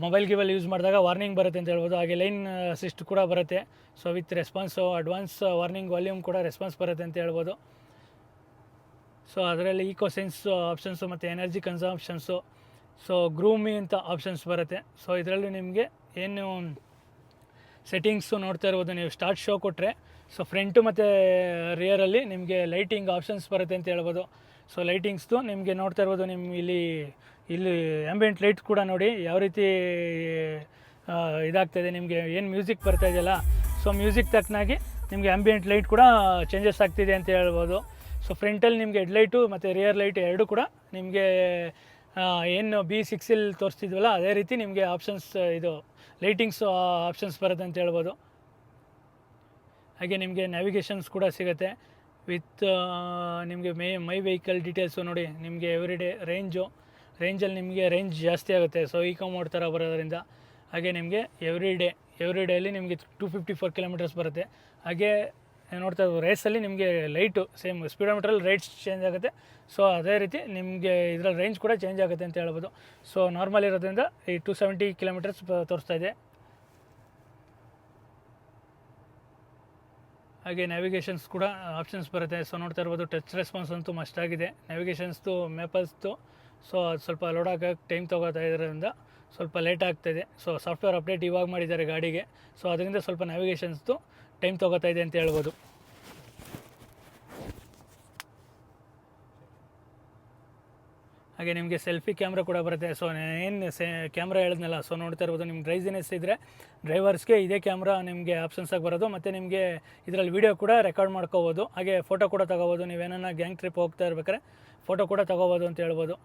ಮೊಬೈಲ್ ಗಿಬಲ್ ಯೂಸ್ ಮಾಡಿದಾಗ ವಾರ್ನಿಂಗ್ ಬರುತ್ತೆ ಅಂತ ಹೇಳ್ಬೋದು. ಹಾಗೆ ಲೈನ್ ಅಸಿಸ್ಟ್ ಕೂಡ ಬರುತ್ತೆ. So with response advance warning volume ಕೂಡ ರೆಸ್ಪಾನ್ಸ್ ಬರುತ್ತೆ ಅಂತ ಹೇಳ್ಬೋದು. ಸೊ ಅದರಲ್ಲಿ ಈಕೋ ಸೆನ್ಸ್ ಆಪ್ಷನ್ಸು ಮತ್ತು ಎನರ್ಜಿ ಕನ್ಸಂಪ್ಷನ್ಸು ಸೊ ಗ್ರೂಮಿ ಅಂತ ಆಪ್ಷನ್ಸ್ ಬರುತ್ತೆ. ಸೊ ಇದರಲ್ಲಿ ನಿಮಗೆ ಏನು ಸೆಟ್ಟಿಂಗ್ಸು ನೋಡ್ತಾ ಇರ್ಬೋದು. ನೀವು ಸ್ಟಾರ್ಟ್ ಶೋ ಕೊಟ್ಟರೆ ಸೊ ಫ್ರಂಟು ಮತ್ತು ರಿಯರಲ್ಲಿ ನಿಮಗೆ ಲೈಟಿಂಗ್ ಆಪ್ಷನ್ಸ್ ಬರುತ್ತೆ ಅಂತ ಹೇಳ್ಬೋದು. ಸೊ ಲೈಟಿಂಗ್ಸ್ದು ನಿಮಗೆ ನೋಡ್ತಾ ಇರ್ಬೋದು. ನಿಮ್ಮ ಇಲ್ಲಿ ಇಲ್ಲಿ ಆಂಬಿಯೆಂಟ್ ಲೈಟ್ ಕೂಡ ನೋಡಿ ಯಾವ ರೀತಿ ಇದಾಗ್ತಾ ಇದಾಗ್ತಾಯಿದೆ ನಿಮಗೆ ಏನು ಮ್ಯೂಸಿಕ್ ಬರ್ತಾ ಇದೆಯಲ್ಲ ಸೊ ಮ್ಯೂಸಿಕ್ ತಕ್ಕನಾಗಿ ನಿಮಗೆ ಆಂಬಿಯೆಂಟ್ ಲೈಟ್ ಕೂಡ ಚೇಂಜಸ್ ಆಗ್ತಿದೆ ಅಂತ ಹೇಳ್ಬೋದು. ಸೊ ಫ್ರಂಟಲ್ಲಿ ನಿಮಗೆ ಹೆಡ್ ಲೈಟು ಮತ್ತು ರಿಯರ್ ಲೈಟ್ ಎರಡು ಕೂಡ ನಿಮಗೆ ಏನು ಬಿ ಸಿಕ್ಸಲ್ಲಿ ತೋರಿಸ್ತಿದ್ವಲ್ಲ, ಅದೇ ರೀತಿ ನಿಮಗೆ ಆಪ್ಷನ್ಸ್ ಇದು ಲೈಟಿಂಗ್ಸ್ ಆಪ್ಷನ್ಸ್ ಬರುತ್ತೆ ಅಂತ ಹೇಳ್ಬೋದು. ಹಾಗೆ ನಿಮಗೆ ನ್ಯಾವಿಗೇಷನ್ಸ್ ಕೂಡ ಸಿಗುತ್ತೆ. ವಿತ್ ನಿಮಗೆ ಮೈ ಮೈ ವೆಹಿಕಲ್ ಡೀಟೇಲ್ಸು ನೋಡಿ, ನಿಮಗೆ ಎವ್ರಿ ಡೇ ರೇಂಜು ರೇಂಜಲ್ಲಿ ನಿಮಗೆ ರೇಂಜ್ ಜಾಸ್ತಿ ಆಗುತ್ತೆ. ಸೊ ಈಕೋ ಮೋಡ್ ಥರ ಬರೋದ್ರಿಂದ ಹಾಗೆ ನಿಮಗೆ ಎವ್ರಿ ಡೇ ಎವ್ರಿ ಡೇಲಿ ನಿಮಗೆ ಟು ಫಿಫ್ಟಿ ಫೋರ್ ಕಿಲೋಮೀಟರ್ಸ್ ಬರುತ್ತೆ. ಹಾಗೆ ನೋಡ್ತಾ ಇರ್ಬೋದು ರೇಸಲ್ಲಿ ನಿಮಗೆ ಲೈಟು ಸೇಮ್ ಸ್ಪೀಡೋಮೀಟ್ರಲ್ಲಿ ರೇಟ್ಸ್ ಚೇಂಜ್ ಆಗುತ್ತೆ. ಸೊ ಅದೇ ರೀತಿ ನಿಮಗೆ ಇದರಲ್ಲಿ ರೇಂಜ್ ಕೂಡ ಚೇಂಜ್ ಆಗುತ್ತೆ ಅಂತ ಹೇಳ್ಬೋದು. ಸೊ ನಾರ್ಮಲ್ ಇರೋದ್ರಿಂದ ಈ ಟು ಸೆವೆಂಟಿ ಕಿಲೋಮೀಟರ್ಸ್ ತೋರಿಸ್ತಾ ಇದೆ. ಹಾಗೆ ನ್ಯಾವಿಗೇಷನ್ಸ್ ಕೂಡ ಆಪ್ಷನ್ಸ್ ಬರುತ್ತೆ. ಸೊ ನೋಡ್ತಾ ಇರ್ಬೋದು ಟಚ್ ರೆಸ್ಪಾನ್ಸ್ ಅಂತೂ ಮಸ್ಟ್ ಆಗಿದೆ. ನ್ಯಾವಿಗೇಷನ್ಸ್ದು ಮ್ಯಾಪಲ್ಸ್ದು ಸೊ ಅದು ಸ್ವಲ್ಪ ಲೋಡ್ ಹಾಕೋಕ್ಕೆ ಟೈಮ್ ತೊಗೋತಾ ಇದರಿಂದ ಸ್ವಲ್ಪ ಲೇಟ್ ಆಗ್ತಿದೆ. ಸೊ ಸಾಫ್ಟ್ವೇರ್ ಅಪ್ಡೇಟ್ ಇವಾಗ ಮಾಡಿದ್ದಾರೆ ಗಾಡಿಗೆ. ಸೊ ಅದರಿಂದ ಸ್ವಲ್ಪ ನ್ಯಾವಿಗೇಷನ್ಸ್ದು ಟೈಮ್ ತೊಗೋತಾ ಇದೆ ಅಂತ ಹೇಳ್ಬೋದು. ಹಾಗೆ ನಿಮಗೆ ಸೆಲ್ಫಿ ಕ್ಯಾಮ್ರಾ ಕೂಡ ಬರುತ್ತೆ. ಸೊ ಏನು ಸೆ ಕ್ಯಾಮ್ರಾ ಹೇಳಿದ್ನಲ್ಲ ಸೊ ನೋಡ್ತಾ ಇರ್ಬೋದು. ನಿಮ್ಗೆ ಡ್ರೈಸಿನೆಸ್ ಇದ್ದರೆ ಡ್ರೈವರ್ಸ್ಗೆ ಇದೇ ಕ್ಯಾಮ್ರಾ ನಿಮಗೆ ಆಪ್ಷನ್ಸಾಗಿ ಬರೋದು. ಮತ್ತು ನಿಮಗೆ ಇದರಲ್ಲಿ ವೀಡಿಯೋ ಕೂಡ ರೆಕಾರ್ಡ್ ಮಾಡ್ಕೋಬೋದು. ಹಾಗೆ ಫೋಟೋ ಕೂಡ ತಗೋಬೋದು. ನೀವೇನ ಗ್ಯಾಂಗ್ ಟ್ರಿಪ್ ಹೋಗ್ತಾ ಇರ್ಬೇಕಾದ್ರೆ ಫೋಟೋ ಕೂಡ ತಗೋಬೋದು ಅಂತ ಹೇಳ್ಬೋದು.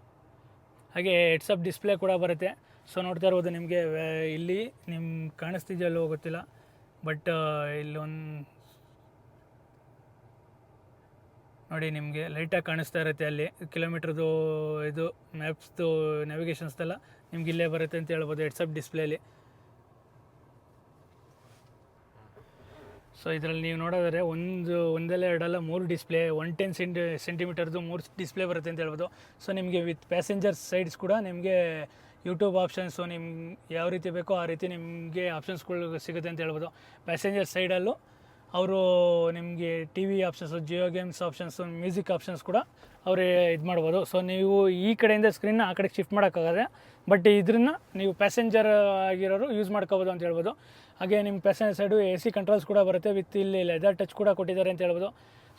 ಹಾಗೆ ಹೆಡ್ಸಪ್ ಡಿಸ್ಪ್ಲೇ ಕೂಡ ಬರುತ್ತೆ. ಸೊ ನೋಡ್ತಾ ಇರ್ಬೋದು ನಿಮಗೆ ಇಲ್ಲಿ ನಿಮ್ಮ ಕಾಣಿಸ್ತಿದೆಯಲ್ಲೋ ಗೊತ್ತಿಲ್ಲ. ಬಟ್ ಇಲ್ಲೊಂದು ನೋಡಿ ನಿಮಗೆ ಲೈಟಾಗಿ ಕಾಣಿಸ್ತಾ ಇರುತ್ತೆ ಅಲ್ಲಿ. ಕಿಲೋಮೀಟ್ರದ್ದು ಇದು ಮ್ಯಾಪ್ಸ್ದು ನ್ಯಾವಿಗೇಷನ್ಸ್ದೆಲ್ಲ ನಿಮ್ಗೆ ಇಲ್ಲೇ ಬರುತ್ತೆ ಅಂತ ಹೇಳ್ಬೋದು ಹೆಡ್ಸಪ್ ಡಿಸ್ಪ್ಲೇಲಿ ಸೊ ಇದರಲ್ಲಿ ನೀವು ನೋಡೋದಾದ್ರೆ ಒಂದು, ಒಂದಲ್ಲ, ಎರಡಲ್ಲ ಮೂರು ಡಿಸ್ಪ್ಲೇ ಒನ್ ಟೆನ್ ಸೆಂಟಿ ಸೆಂಟಿಮೀಟರ್ದು ಮೂರು ಡಿಸ್ಪ್ಲೇ ಬರುತ್ತೆ ಅಂತ ಹೇಳ್ಬೋದು. ಸೊ ನಿಮಗೆ ವಿತ್ ಪ್ಯಾಸೆಂಜರ್ ಸೈಡ್ಸ್ ಕೂಡ ನಿಮಗೆ ಯೂಟ್ಯೂಬ್ ಆಪ್ಷನ್ಸು ನಿಮ್ಗೆ ಯಾವ ರೀತಿ ಬೇಕೋ ಆ ರೀತಿ ನಿಮಗೆ ಆಪ್ಷನ್ಸ್ಗಳು ಸಿಗುತ್ತೆ ಅಂತ ಹೇಳ್ಬೋದು. ಪ್ಯಾಸೆಂಜರ್ ಸೈಡಲ್ಲೂ ಅವರು ನಿಮಗೆ T V options Jio games options music options ಕೂಡ ಅವರೇ ಇದು ಮಾಡ್ಬೋದು. ಸೊ ನೀವು ಈ ಕಡೆಯಿಂದ ಸ್ಕ್ರೀನ್ನ ಆ ಕಡೆಗೆ ಶಿಫ್ಟ್ ಮಾಡೋಕ್ಕಾಗದೆ ಬಟ್ ಇದನ್ನು ನೀವು ಪ್ಯಾಸೆಂಜರ್ ಆಗಿರೋರು ಯೂಸ್ ಮಾಡ್ಕೋಬೋದು ಅಂತ ಹೇಳ್ಬೋದು. ಹಾಗೆ ನಿಮ್ಮ passenger side A C controls ಕೂಡ ಬರುತ್ತೆ ವಿತ್ ಇಲ್ಲಿ ಲೆದರ್ ಟಚ್ ಕೂಡ ಕೊಟ್ಟಿದ್ದಾರೆ ಅಂತ ಹೇಳ್ಬೋದು.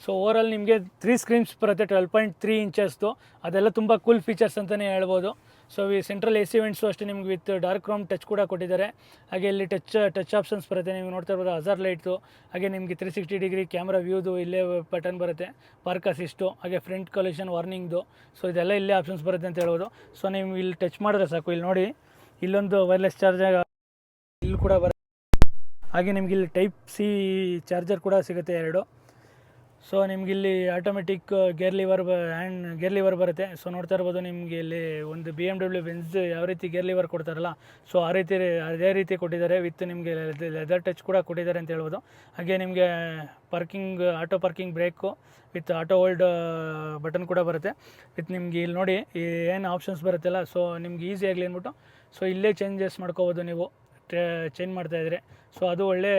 ಸೊ ಓವರಾಲ್ ನಿಮಗೆ ತ್ರೀ ಸ್ಕ್ರೀನ್ಸ್ ಬರುತ್ತೆ ಟ್ವೆಲ್ ಪಾಯಿಂಟ್ ತ್ರೀ ಇಂಚಸ್ದು ಅದೆಲ್ಲ ತುಂಬ ಕೂಲ್ ಫೀಚರ್ಸ್ ಅಂತಲೇ ಹೇಳ್ಬೋದು. ಸೊ ಈ ಸೆಂಟ್ರಲ್ ಎ ಸಿ ವೆಂಟ್ಸು ಅಷ್ಟೇ ನಿಮ್ಗೆ ವಿತ್ ಡಾರ್ಕ್ ಕ್ರೋಮ್ ಟಚ್ ಕೂಡ ಕೊಟ್ಟಿದ್ದಾರೆ. ಹಾಗೆ ಇಲ್ಲಿ ಟಚ್ ಟಚ್ ಆಪ್ಷನ್ಸ್ ಬರುತ್ತೆ. ನೀವು ನೋಡ್ತಾ ಇರ್ಬೋದು ಹಜಾರ್ ಲೈಟ್ಸು ಹಾಗೆ ನಿಮಗೆ ತ್ರೀ ಸಿಕ್ಸ್ಟಿ ಡಿಗ್ರಿ ಕ್ಯಾಮ್ರಾ ವ್ಯೂದು ಇಲ್ಲೇ ಬಟನ್ ಬರುತ್ತೆ. ಪಾರ್ಕ್ ಅಸಿಸ್ಟು ಹಾಗೆ ಫ್ರಂಟ್ ಕಲೆಕ್ಷನ್ ವಾರ್ನಿಂಗ್ದು ಸೊ ಇದೆಲ್ಲ ಇಲ್ಲೇ ಆಪ್ಷನ್ಸ್ ಬರುತ್ತೆ ಅಂತ ಹೇಳ್ಬೋದು. ಸೊ ನೀವು ಇಲ್ಲಿ ಟಚ್ ಮಾಡಿದ್ರೆ ಸಾಕು. ಇಲ್ಲಿ ನೋಡಿ, ಇಲ್ಲೊಂದು ವೈರ್ಲೆಸ್ ಚಾರ್ಜರ್ ಇಲ್ಲಿ ಕೂಡ ಬರುತ್ತೆ. ಹಾಗೆ ನಿಮ್ಗೆ ಇಲ್ಲಿ ಟೈಪ್ ಸಿ ಚಾರ್ಜರ್ ಕೂಡ ಸಿಗುತ್ತೆ ಎರಡು. ಸೊ ನಿಮ್ಗೆ ಇಲ್ಲಿ automatic gear lever hand gear lever ಬರುತ್ತೆ. ಸೊ ನೋಡ್ತಾ ಇರ್ಬೋದು ನಿಮಗೆ ಇಲ್ಲಿ ಒಂದು ಬಿ ಎಂ ಡಬ್ಲ್ಯೂ ಬೆನ್ಸ್ ಯಾವ ರೀತಿ ಗೇರ್ ಲಿವರ್ ಕೊಡ್ತಾರಲ್ಲ ಸೊ ಆ ರೀತಿ, ಅದೇ ರೀತಿ ಕೊಟ್ಟಿದ್ದಾರೆ ವಿತ್ ನಿಮಗೆ ಲೆದರ್ ಟಚ್ ಕೂಡ ಕೊಟ್ಟಿದ್ದಾರೆ ಅಂತ ಹೇಳ್ಬೋದು. ಹಾಗೆ ನಿಮಗೆ parking auto parking brake with auto hold button ಕೂಡ ಬರುತ್ತೆ. ವಿತ್ ನಿಮಗೆ ಇಲ್ಲಿ ನೋಡಿ, ಏನು ಆಪ್ಷನ್ಸ್ ಬರುತ್ತಲ್ಲ ಸೊ ನಿಮ್ಗೆ ಈಸಿ ಆಗಲಿ ಅಂದ್ಬಿಟ್ಟು ಸೊ ಇಲ್ಲೇ ಚೇಂಜಸ್ ಮಾಡ್ಕೋಬೋದು ನೀವು. ಚೇಂಜ್ ಮಾಡ್ತಾ ಇದ್ದಾರೆ ಸೊ ಅದು ಒಳ್ಳೆ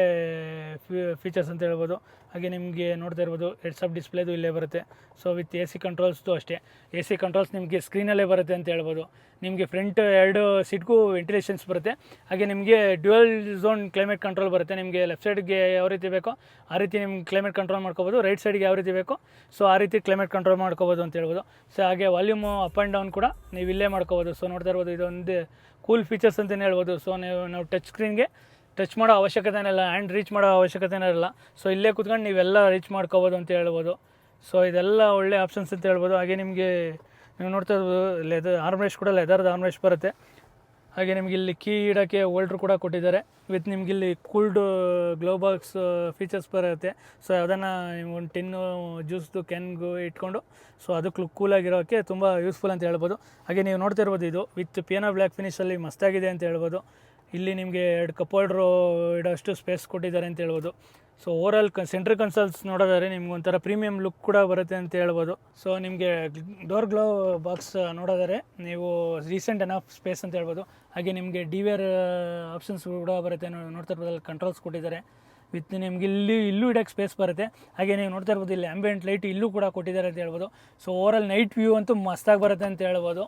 ಫೀಚರ್ಸ್ ಅಂತ ಹೇಳ್ಬೋದು. ಹಾಗೆ ನಿಮಗೆ ನೋಡ್ತಾ ಇರ್ಬೋದು ಹೆಡ್ಸಪ್ ಡಿಸ್ಪ್ಲೇದು ಇಲ್ಲೇ ಬರುತ್ತೆ. ಸೊ ವಿತ್ ಎ ಸಿ ಕಂಟ್ರೋಲ್ಸ್ದು ಅಷ್ಟೇ. ಎ ಸಿ ಕಂಟ್ರೋಲ್ಸ್ ನಿಮಗೆ ಸ್ಕ್ರೀನಲ್ಲೇ ಬರುತ್ತೆ ಅಂತ ಹೇಳ್ಬೋದು. ನಿಮಗೆ ಫ್ರಂಟ್ ಎರಡು ಸೀಟ್ಗೂ ವೆಂಟಿಲೇಷನ್ಸ್ ಬರುತ್ತೆ. ಹಾಗೆ ನಿಮಗೆ ಡ್ಯುಯಲ್ ಝೋನ್ ಕ್ಲೈಮೇಟ್ ಕಂಟ್ರೋಲ್ ಬರುತ್ತೆ. ನಿಮಗೆ ಲೆಫ್ಟ್ ಸೈಡ್ಗೆ ಯಾವ ರೀತಿ ಬೇಕೋ ಆ ರೀತಿ ನಿಮ್ಗೆ ಕ್ಲೈಮೇಟ್ ಕಂಟ್ರೋಲ್ ಮಾಡ್ಕೋಬೋದು. ರೈಟ್ ಸೈಡ್ಗೆ ಯಾವ ರೀತಿ ಬೇಕೋ ಸೊ ಆ ರೀತಿ ಕ್ಲೈಮೇಟ್ ಕಂಟ್ರೋಲ್ ಮಾಡ್ಕೋಬೋದು ಅಂತ ಹೇಳ್ಬೋದು. ಸೊ ಹಾಗೆ ವಾಲ್ಯೂಮು ಅಪ್ ಆ್ಯಂಡ್ ಡೌನ್ ಕೂಡ ನೀವು ಇಲ್ಲೇ ಮಾಡ್ಕೋಬೋದು. ಸೊ ನೋಡ್ತಾ ಇರ್ಬೋದು, ಇದೊಂದು ಕೂಲ್ ಫೀಚರ್ಸ್ ಅಂತಲೇ ಹೇಳ್ಬೋದು. ಸೊ ನೀವು ನಾವು ಟಚ್ ಸ್ಕ್ರೀನ್ಗೆ ಟಚ್ ಮಾಡೋ ಅವಶ್ಯಕತೆನೇ ಇಲ್ಲ ಆ್ಯಂಡ್ ರೀಚ್ ಮಾಡೋ ಅವಶ್ಯಕತೆನೇ ಇಲ್ಲ ಸೊ ಇಲ್ಲೇ ಕೂತ್ಕೊಂಡು ನೀವೆಲ್ಲ ರೀಚ್ ಮಾಡ್ಕೋಬೋದು ಅಂತ ಹೇಳ್ಬೋದು. ಸೊ ಇದೆಲ್ಲ ಒಳ್ಳೆ ಆಪ್ಷನ್ಸ್ ಅಂತ ಹೇಳ್ಬೋದು. ಹಾಗೆ ನಿಮಗೆ ನೀವು ನೋಡ್ತಾ ಇರ್ಬೋದು ಲೆದರ್ ಆರ್ಮ್ರೇಷ್ ಕೂಡ ಲೆದರ್ದು ಆರ್ಮ್ರೇಷ್ ಬರುತ್ತೆ. ಹಾಗೆ ನಿಮಗೆ ಇಲ್ಲಿ ಕೀ ಇಡೋಕ್ಕೆ ಓಲ್ಡ್ರು ಕೂಡ ಕೊಟ್ಟಿದ್ದಾರೆ. ವಿತ್ ನಿಮ್ಗೆ ಇಲ್ಲಿ ಕೂಲ್ಡ್ ಗ್ಲೋ ಬಾಕ್ಸ್ ಫೀಚರ್ಸ್ ಬರುತ್ತೆ. ಸೊ ಅದನ್ನು ಒಂದು ಟಿನ್ನು ಜ್ಯೂಸ್ದು ಕೆನ್ಗು ಇಟ್ಕೊಂಡು ಸೊ ಅದು ಕೂಲಾಗಿರೋಕ್ಕೆ ತುಂಬ ಯೂಸ್ಫುಲ್ ಅಂತ ಹೇಳ್ಬೋದು. ಹಾಗೆ ನೀವು ನೋಡ್ತಾ ಇರ್ಬೋದು ಇದು ವಿತ್ ಪಿಯಾನೋ ಬ್ಲ್ಯಾಕ್ ಫಿನಿಷಲ್ಲಿ ಮಸ್ತಾಗಿದೆ ಅಂತ ಹೇಳ್ಬೋದು. ಇಲ್ಲಿ ನಿಮಗೆ ಎರಡು ಕಪ್ ಹೋಲ್ಡ್ರು ಇಡೋಷ್ಟು ಸ್ಪೇಸ್ ಕೊಟ್ಟಿದ್ದಾರೆ ಅಂತ ಹೇಳ್ಬೋದು. ಸೊ ಓವರಾಲ್ ಕ ಸೆಂಟ್ರ್ ಕನ್ಸಲ್ಸ್ ನೋಡೋದಾದ್ರೆ ನಿಮ್ಗೆ ಒಂಥರ ಪ್ರೀಮಿಯಂ ಲುಕ್ ಕೂಡ ಬರುತ್ತೆ ಅಂತ ಹೇಳ್ಬೋದು. ಸೊ ನಿಮಗೆ ಡೋರ್ ಗ್ಲೋ ಬಾಕ್ಸ್ ನೋಡೋದಾದ್ರೆ ನೀವು ರೀಸೆಂಟ್ ಎನಫ್ ಸ್ಪೇಸ್ ಅಂತ ಹೇಳ್ಬೋದು. ಹಾಗೆ ನಿಮಗೆ ಡಿ ಆಪ್ಷನ್ಸ್ ಕೂಡ ಬರುತ್ತೆ ನೋಡ್ತಾ ಇರ್ಬೋದು ಕಂಟ್ರೋಲ್ಸ್ ಕೊಟ್ಟಿದ್ದಾರೆ. ವಿತ್ ನಿಮ್ಗೆ ಇಲ್ಲಿ, ಇಲ್ಲೂ ಇಡೋಕ್ಕೆ ಸ್ಪೇಸ್ ಬರುತ್ತೆ. ಹಾಗೆ ನೀವು ನೋಡ್ತಾ ಇರ್ಬೋದು, ಇಲ್ಲಿ ಆಂಬಿಯೆಂಟ್ ಲೈಟ್ ಇಲ್ಲೂ ಕೂಡ ಕೊಟ್ಟಿದ್ದಾರೆ ಅಂತ ಹೇಳ್ಬೋದು. ಸೊ ಓವರಾಲ್ ನೈಟ್ ವ್ಯೂ ಅಂತೂ ಮಸ್ತಾಗಿ ಬರುತ್ತೆ ಅಂತ ಹೇಳ್ಬೋದು.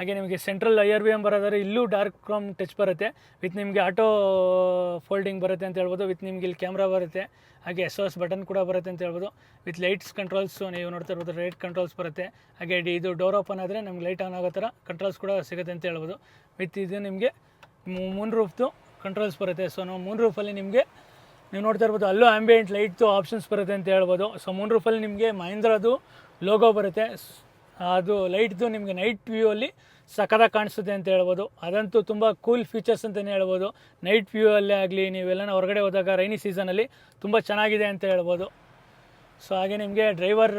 ಹಾಗೆ ನಿಮಗೆ central I R V M ಬರೋದಾದ್ರೆ ಇಲ್ಲೂ ಡಾರ್ಕ್ ಕ್ರೋಮ್ ಟಚ್ ಬರುತ್ತೆ. ವಿತ್ ನಿಮಗೆ ಆಟೋ ಫೋಲ್ಡಿಂಗ್ ಬರುತ್ತೆ ಅಂತ ಹೇಳ್ಬೋದು. ವಿತ್ ನಿಮ್ಗೆ ಇಲ್ಲಿ ಕ್ಯಾಮ್ರಾ ಬರುತ್ತೆ. ಹಾಗೆ ಎಸ್ ಎಸ್ ಬಟನ್ ಕೂಡ ಬರುತ್ತೆ ಅಂತ ಹೇಳ್ಬೋದು. ವಿತ್ ಲೈಟ್ಸ್ ಕಂಟ್ರೋಲ್ಸು ನೀವು ನೋಡ್ತಾ ಇರ್ಬೋದು ಲೈಟ್ ಕಂಟ್ರೋಲ್ಸ್ ಬರುತ್ತೆ. ಹಾಗೆ ಇದು ಡೋರ್ ಓಪನ್ ಆದರೆ ನಮ್ಗೆ ಲೈಟ್ ಆನ್ ಆಗೋ ಥರ ಕಂಟ್ರೋಲ್ಸ್ ಕೂಡ ಸಿಗುತ್ತೆ ಅಂತ ಹೇಳ್ಬೋದು. ವಿತ್ ಇದು ನಿಮಗೆ ಮೂನ್ ರೂಫ್ದು ಕಂಟ್ರೋಲ್ಸ್ ಬರುತ್ತೆ. ಸೊ ನಾವು ಮೂನ್ ರೂಫಲ್ಲಿ ನಿಮಗೆ ನೀವು ನೋಡ್ತಾ ಇರ್ಬೋದು, ಅಲ್ಲೂ ಆ್ಯಂಬಿಯೆಂಟ್ ಲೈಟ್ದು ಆಪ್ಷನ್ಸ್ ಬರುತ್ತೆ ಅಂತ ಹೇಳ್ಬೋದು. ಸೊ ಮೂನ್ ರೂಫಲ್ಲಿ ನಿಮಗೆ ಮಹೇಂದ್ರದು ಲೋಗೋ ಬರುತ್ತೆ. ಅದು ಲೈಟ್ದು ನಿಮಗೆ ನೈಟ್ ವ್ಯೂ ಅಲ್ಲಿ ಸಖತ್ತಾಗಿ ಕಾಣಿಸುತ್ತೆ ಅಂತ ಹೇಳ್ಬೋದು. ಅದಂತೂ ತುಂಬ ಕೂಲ್ ಫೀಚರ್ಸ್ ಅಂತಲೇ ಹೇಳ್ಬೋದು. ನೈಟ್ ವ್ಯೂ ಅಲ್ಲೇ ಆಗಲಿ, ನೀವೆಲ್ಲನ ಹೊರಗಡೆ ಹೋದಾಗ ರೈನಿ ಸೀಸನಲ್ಲಿ ತುಂಬ ಚೆನ್ನಾಗಿದೆ ಅಂತ ಹೇಳ್ಬೋದು. ಸೊ ಹಾಗೆ ನಿಮಗೆ ಡ್ರೈವರ್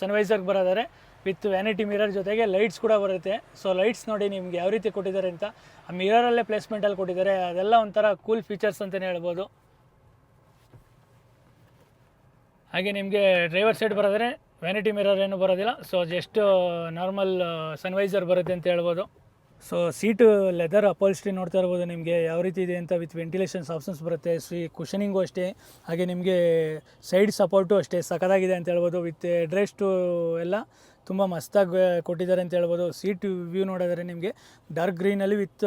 ಸನ್ವೈಸರ್ಗೆ ಬರೋದಾರೆ. ವಿತ್ ವ್ಯಾನಿಟಿ ಮಿರರ್ ಜೊತೆಗೆ ಲೈಟ್ಸ್ ಕೂಡ ಬರುತ್ತೆ. ಸೊ ಲೈಟ್ಸ್ ನೋಡಿ ನಿಮ್ಗೆ ಯಾವ ರೀತಿ ಕೊಟ್ಟಿದ್ದಾರೆ ಅಂತ ಆ ಮಿರರಲ್ಲೇ ಪ್ಲೇಸ್ಮೆಂಟಲ್ಲಿ ಕೊಟ್ಟಿದ್ದಾರೆ. ಅದೆಲ್ಲ ಒಂಥರ ಕೂಲ್ ಫೀಚರ್ಸ್ ಅಂತಲೇ ಹೇಳ್ಬೋದು. ಹಾಗೆ ನಿಮಗೆ ಡ್ರೈವರ್ ಸೈಡ್ ಬರೋದ್ರೆ. ವ್ಯಾನಿಟಿ ಮಿರರ್ ಏನು ಬರೋದಿಲ್ಲ. ಸೊ ಜಸ್ಟ್ ನಾರ್ಮಲ್ ಸನ್ವೈಸರ್ ಬರುತ್ತೆ ಅಂತ ಹೇಳ್ಬೋದು. ಸೊ ಸೀಟು ಲೆದರ್ ಅಪೋಲ್ಸ್ಟ್ರಿ ನೋಡ್ತಾ ಇರ್ಬೋದು ನಿಮಗೆ. ಯಾವ ರೀತಿ ಇದೆ ಅಂತ ವಿತ್ ವೆಂಟಿಲೇಷನ್ಸ್ ಆಪ್ಷನ್ಸ್ ಬರುತ್ತೆ. ಸಿ ಕುಷನಿಂಗು ಅಷ್ಟೇ. ಹಾಗೆ ನಿಮಗೆ ಸೈಡ್ ಸಪೋರ್ಟು ಅಷ್ಟೇ. ಸಖತ್ತಾಗಿದೆ ಅಂತ ಹೇಳ್ಬೋದು. ವಿತ್ ಡ್ರೆಸ್ಟು ಎಲ್ಲ ತುಂಬ ಮಸ್ತಾಗಿ ಕೊಟ್ಟಿದ್ದಾರೆ ಅಂತ ಹೇಳ್ಬೋದು. ಸೀಟ್ ವ್ಯೂ ನೋಡಿದರೆ ನಿಮಗೆ ಡಾರ್ಕ್ ಗ್ರೀನಲ್ಲಿ ವಿತ್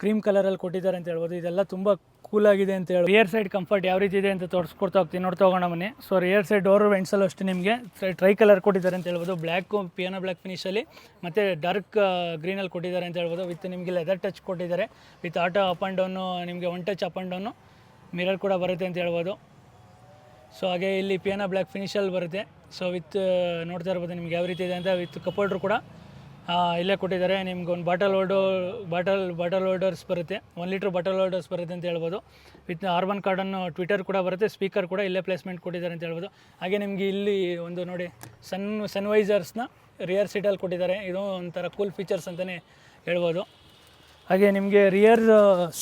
ಕ್ರೀಮ್ ಕಲರಲ್ಲಿ ಕೊಟ್ಟಿದ್ದಾರೆ ಅಂತ ಹೇಳ್ಬೋದು. ಇದೆಲ್ಲ ತುಂಬ ಕೂಲ್ ಆಗಿದೆ ಅಂತ ಹೇಳಿ. ರಿಯರ್ ಸೈಡ್ ಕಂಫರ್ಟ್ ಯಾವ ರೀತಿ ಇದೆ ಅಂತ ತೋರಿಸ್ಕೊಡ್ತಾ ಹೋಗ್ತೀನಿ. ನೋಡ್ತಾ ಹೋಗೋಣ ಮನೆ. ಸೊ ರಿಯರ್ ಸೈಡ್ ಡೋರ್ ವೆಂಟ್ಸಲ್ಲೂ ಅಷ್ಟೇ ನಿಮಗೆ. ಟ್ರೈ ಕಲರ್ ಕೊಟ್ಟಿದ್ದಾರೆ ಅಂತ ಹೇಳ್ಬೋದು. ಬ್ಲ್ಯಾಕು ಪಿಯಾನೋ ಬ್ಲ್ಯಾಕ್ ಫಿನಿಶಲ್ಲಿ ಮತ್ತು ಡಾರ್ಕ್ ಗ್ರೀನಲ್ಲಿ ಕೊಟ್ಟಿದ್ದಾರೆ ಅಂತ ಹೇಳ್ಬೋದು. ವಿತ್ ನಿಮಗೆ ಲೆದರ್ ಟಚ್ ಕೊಟ್ಟಿದ್ದಾರೆ. With auto up and down ನಿಮಗೆ one touch up and down mirror ಕೂಡ ಬರುತ್ತೆ ಅಂತ ಹೇಳ್ಬೋದು. ಸೊ ಹಾಗೆ ಇಲ್ಲಿ ಪಿಯಾನೋ ಬ್ಲ್ಯಾಕ್ ಫಿನಿಶಲ್ಲಿ ಬರುತ್ತೆ. ಸೊ ವಿತ್ ನೋಡ್ತಾ ಇರ್ಬೋದು ನಿಮ್ಗೆ ಯಾವ ರೀತಿ ಇದೆ ಅಂತ. ವಿತ್ ಕಪೋಲ್ಡ್ರು ಕೂಡ. ಇಲ್ಲೇ ಕೊಟ್ಟಿದ್ದಾರೆ. ನಿಮ್ಗೆ ಒಂದು bottle hold bottle bottle holders ಬರುತ್ತೆ. ಒನ್ ಲೀಟ್ರ್ ಬಾಟಲ್ ಹೋಲ್ಡರ್ಸ್ ಬರುತ್ತೆ ಅಂತ ಹೇಳ್ಬೋದು. ವಿತ್ ಆರ್ಬನ್ ಕಾರ್ಡನ್ನು ಟ್ವಿಟರ್ ಕೂಡ ಬರುತ್ತೆ ಸ್ಪೀಕರ್ ಕೂಡ ಇಲ್ಲೇ ಪ್ಲೇಸ್ಮೆಂಟ್ ಕೊಟ್ಟಿದ್ದಾರೆ ಅಂತ ಹೇಳ್ಬೋದು. ಹಾಗೆ ನಿಮಗೆ ಇಲ್ಲಿ ಒಂದು ನೋಡಿ ಸನ್ ಸನ್ವೈಸರ್ಸ್ನ ರಿಯರ್ ಸೀಟಲ್ಲಿ ಕೊಟ್ಟಿದ್ದಾರೆ. ಇದು ಒಂಥರ ಕೂಲ್ ಫೀಚರ್ಸ್ ಅಂತಲೇ ಹೇಳ್ಬೋದು. ಹಾಗೆ ನಿಮಗೆ ರಿಯರ್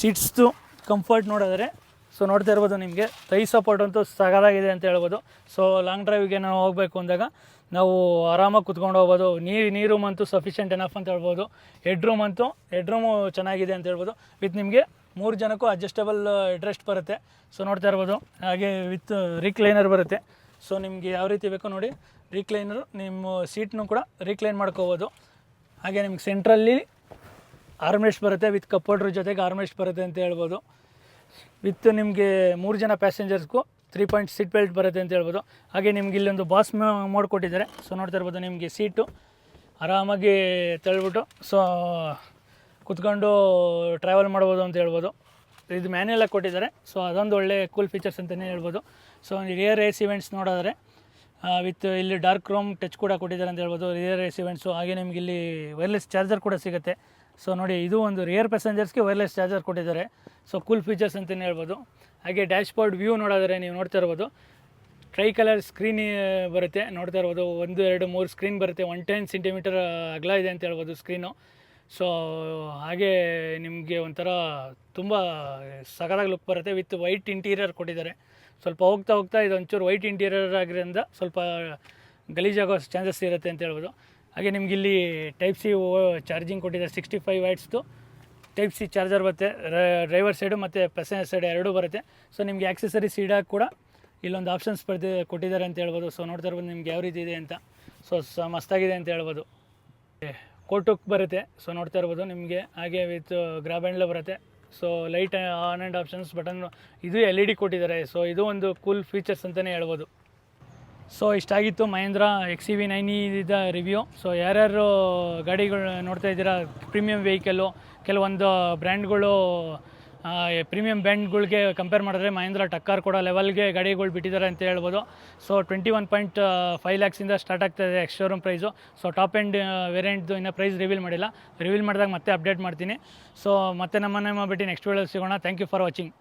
ಸೀಟ್ಸ್ದು ಕಂಫರ್ಟ್ ನೋಡಿದ್ರೆ ಸೊ ನೋಡ್ತಾ ಇರ್ಬೋದು ನಿಮಗೆ. ಕೈ ಸಪೋರ್ಟ್ ಅಂತೂ ಸಗದಾಗಿದೆ ಅಂತ ಹೇಳ್ಬೋದು. ಸೊ ಲಾಂಗ್ ಡ್ರೈವಿಗೆ ನಾವು ಹೋಗಬೇಕು ಅಂದಾಗ ನಾವು ಆರಾಮಾಗಿ ಕುತ್ಕೊಂಡು ಹೋಗ್ಬೋದು. ನೀರು ನೀರು ರೂಮ್ ಅಂತೂ ಸಫಿಷಿಯೆಂಟ್ ಎನಫ್ ಅಂತ ಹೇಳ್ಬೋದು. ಹೆಡ್ ರೂಮ್ ಅಂತೂ ಹೆಡ್ ರೂಮು ಚೆನ್ನಾಗಿದೆ ಅಂತ ಹೇಳ್ಬೋದು. ವಿತ್ ನಿಮಗೆ ಮೂರು ಜನಕ್ಕೂ ಅಡ್ಜಸ್ಟಬಲ್ ರೆಸ್ಟ್ ಬರುತ್ತೆ. ಸೊ ನೋಡ್ತಾ ಇರ್ಬೋದು. ಹಾಗೆ ವಿತ್ ರಿಕ್ಲೈನರ್ ಬರುತ್ತೆ. ಸೊ ನಿಮಗೆ ಯಾವ ರೀತಿ ಬೇಕೋ ನೋಡಿ ರಿಕ್ಲೈನರು ನಿಮ್ಮ ಸೀಟ್ನೂ ಕೂಡ ರಿಕ್ಲೈನ್ ಮಾಡ್ಕೋಬೋದು. ಹಾಗೆ ನಿಮ್ಗೆ ಸೆಂಟ್ರಲ್ಲಿ ಆರ್ಮ್ರೆಸ್ಟ್ ಬರುತ್ತೆ. ವಿತ್ ಕಪ್ಪೋಲ್ಡ್ರ್ ಜೊತೆಗೆ ಆರ್ಮ್ರೆಸ್ಟ್ ಬರುತ್ತೆ ಅಂತ ಹೇಳ್ಬೋದು. ವಿತ್ ನಿಮಗೆ ಮೂರು ಜನ ಪ್ಯಾಸೆಂಜರ್ಸ್ಗೂ ತ್ರೀ ಪಾಯಿಂಟ್ ಸೀಟ್ ಬೆಲ್ಟ್ ಬರುತ್ತೆ ಅಂತ ಹೇಳ್ಬೋದು. ಹಾಗೆ ನಿಮ್ಗೆ ಇಲ್ಲೊಂದು ಬಾಸ್ ಕೊಟ್ಟಿದ್ದಾರೆ ಸೊ ನೋಡ್ತಾ ಇರ್ಬೋದು ನಿಮಗೆ ಸೀಟು ಆರಾಮಾಗಿ ತಳ್ಬಿಟ್ಟು ಸೊ ಕುತ್ಕೊಂಡು ಟ್ರಾವೆಲ್ ಮಾಡ್ಬೋದು ಅಂತ ಹೇಳ್ಬೋದು. ಇದು ಮ್ಯಾನ್ಯಲಾಗಿ ಕೊಟ್ಟಿದ್ದಾರೆ. ಸೊ ಅದೊಂದು ಒಳ್ಳೆ ಕೂಲ್ ಫೀಚರ್ಸ್ ಅಂತಲೇ ಹೇಳ್ಬೋದು. So rear A C vents ನೋಡಿದ್ರೆ ವಿತ್ ಇಲ್ಲಿ ಡಾರ್ಕ್ ರೂಮ್ ಟಚ್ ಕೂಡ ಕೊಟ್ಟಿದ್ದಾರೆ ಅಂತ ಹೇಳ್ಬೋದು. ರಿಯರ್ ಏಸ್ ಇವೆಂಟ್ಸು ಹಾಗೆ ನಿಮ್ಗೆ ಇಲ್ಲಿ ವೈರ್ಲೆಸ್ ಚಾರ್ಜರ್ ಕೂಡ ಸಿಗುತ್ತೆ. ಸೊ ನೋಡಿ, ಇದು ಒಂದು ರಿಯರ್ ಪ್ಯಾಸೆಂಜರ್ಸ್ಗೆ ವೈರ್ಲೆಸ್ ಚಾರ್ಜರ್ ಕೊಟ್ಟಿದ್ದಾರೆ. ಸೊ ಕೂಲ್ ಫೀಚರ್ಸ್ ಅಂತಲೇ ಹೇಳ್ಬೋದು. ಹಾಗೆ ಡ್ಯಾಶ್ ಬೋರ್ಡ್ ವ್ಯೂ ನೋಡಿದ್ರೆ ನೀವು ನೋಡ್ತಾ ಇರ್ಬೋದು. ಟ್ರೈ ಕಲರ್ ಸ್ಕ್ರೀನ್ ಬರುತ್ತೆ. ನೋಡ್ತಾ ಇರ್ಬೋದು. ಒಂದು, ಎರಡು, ಮೂರು ಸ್ಕ್ರೀನ್ ಬರುತ್ತೆ. ಒನ್ ಟೆನ್ ಸೆಂಟಿಮೀಟರ್ ಅಗಲ ಇದೆ ಅಂತ ಹೇಳ್ಬೋದು ಸ್ಕ್ರೀನು ಸೊ ಹಾಗೆ ನಿಮಗೆ ಒಂಥರ ತುಂಬ ಸಖತ್ತಾಗಿ ಲುಕ್ ಬರುತ್ತೆ ವಿತ್ ವೈಟ್ ಇಂಟೀರಿಯರ್ ಕೊಟ್ಟಿದ್ದಾರೆ. ಸ್ವಲ್ಪ ಹೋಗ್ತಾ ಹೋಗ್ತಾ ಇದು ಒಂಚೂರು ವೈಟ್ ಇಂಟೀರಿಯರ್ ಆಗಿರೋದ್ರಿಂದ ಸ್ವಲ್ಪ ಗಲೀಜಾಗೋ ಚಾನ್ಸಸ್ ಇರುತ್ತೆ ಅಂತ ಹೇಳ್ಬೋದು. ಹಾಗೆ ನಿಮ್ಗೆ ಇಲ್ಲಿ ಟೈಪ್ ಸಿ ಚಾರ್ಜಿಂಗ್ ಕೊಟ್ಟಿದ್ದಾರೆ. ಸಿಕ್ಸ್ಟಿ ಫೈವ್ ವೈಟ್ಸ್ದು ಟೈಪ್ ಸಿ ಚಾರ್ಜರ್ ಬರುತ್ತೆ ಡ್ರೈವರ್ ಸೈಡು ಮತ್ತು ಪ್ಯಾಸೆಂಜರ್ ಸೈಡ್ ಎರಡೂ ಬರುತ್ತೆ. ಸೊ ನಿಮಗೆ ಆಕ್ಸೆಸರಿ ಸೀಡಾಗಿ ಕೂಡ ಇಲ್ಲೊಂದು ಆಪ್ಷನ್ಸ್ ಬರ್ತಿ ಕೊಟ್ಟಿದ್ದಾರೆ ಅಂತ ಹೇಳ್ಬೋದು. ಸೊ ನೋಡ್ತಾ ಇರ್ಬೋದು ನಿಮ್ಗೆ ಯಾವ ರೀತಿ ಇದೆ ಅಂತ. ಸೊ ಸ, ಮಸ್ತಾಗಿದೆ ಅಂತ ಹೇಳ್ಬೋದು. ಕೋಟುಕ್ ಬರುತ್ತೆ. ಸೊ ನೋಡ್ತಾ ಇರ್ಬೋದು ನಿಮಗೆ. ಹಾಗೆ ವಿತ್ ಗ್ರಾಬ್ಯಾಂಡ್ಲೇ ಬರುತ್ತೆ. So light on and options button ಇದು ಎಲ್ ಇ ಡಿ ಕೊಟ್ಟಿದ್ದಾರೆ. ಸೊ ಇದು ಒಂದು ಕೂಲ್ ಫೀಚರ್ಸ್ ಅಂತಲೇ ಹೇಳ್ಬೋದು. So, ಇಷ್ಟಾಗಿತ್ತು Mahindra X C V nine ಇದ ರಿವ್ಯೂ ಸೊ ಯಾರ್ಯಾರು ಗಾಡಿಗಳು ನೋಡ್ತಾ ಇದ್ದೀರಾ ಪ್ರೀಮಿಯಂ ವೆಹಿಕಲ್ಲು ಕೆಲವೊಂದು ಬ್ರ್ಯಾಂಡ್ಗಳು ಪ್ರೀಮಿಯಂ ಬ್ಯಾಂಡ್ಗಳಿಗೆ ಕಂಪೇರ್ ಮಾಡಿದ್ರೆ ಮಹೇಂದ್ರ ಟಕ್ಕರ್ ಕೊಡೋ ಲೆವೆಲ್ಗೆ ಗಾಡಿಗಳು ಬಿಟ್ಟಿದ್ದಾರೆ ಅಂತ ಹೇಳ್ಬೋದು. So twenty one point five ಲ್ಯಾಕ್ಸಿಂದ start ಆಗ್ತಾಯಿದೆ ex showroom price so top end ವೇರಿಯಂಟ್ದು ಇನ್ನೂ ಪ್ರೈಸ್ ರಿವೀಲ್ ಮಾಡಿಲ್ಲ. ರಿವೀಲ್ ಮಾಡಿದಾಗ ಮತ್ತೆ ಅಪ್ಡೇಟ್ ಮಾಡ್ತೀನಿ. ಸೊ ಮತ್ತೆ ನಮ್ಮನ್ನೇ ಮಾಡಿಬಿಟ್ಟು ನೆಕ್ಸ್ಟ್ ವೀಡಿಯೋ ಸಿಗೋಣ. Thank you for watching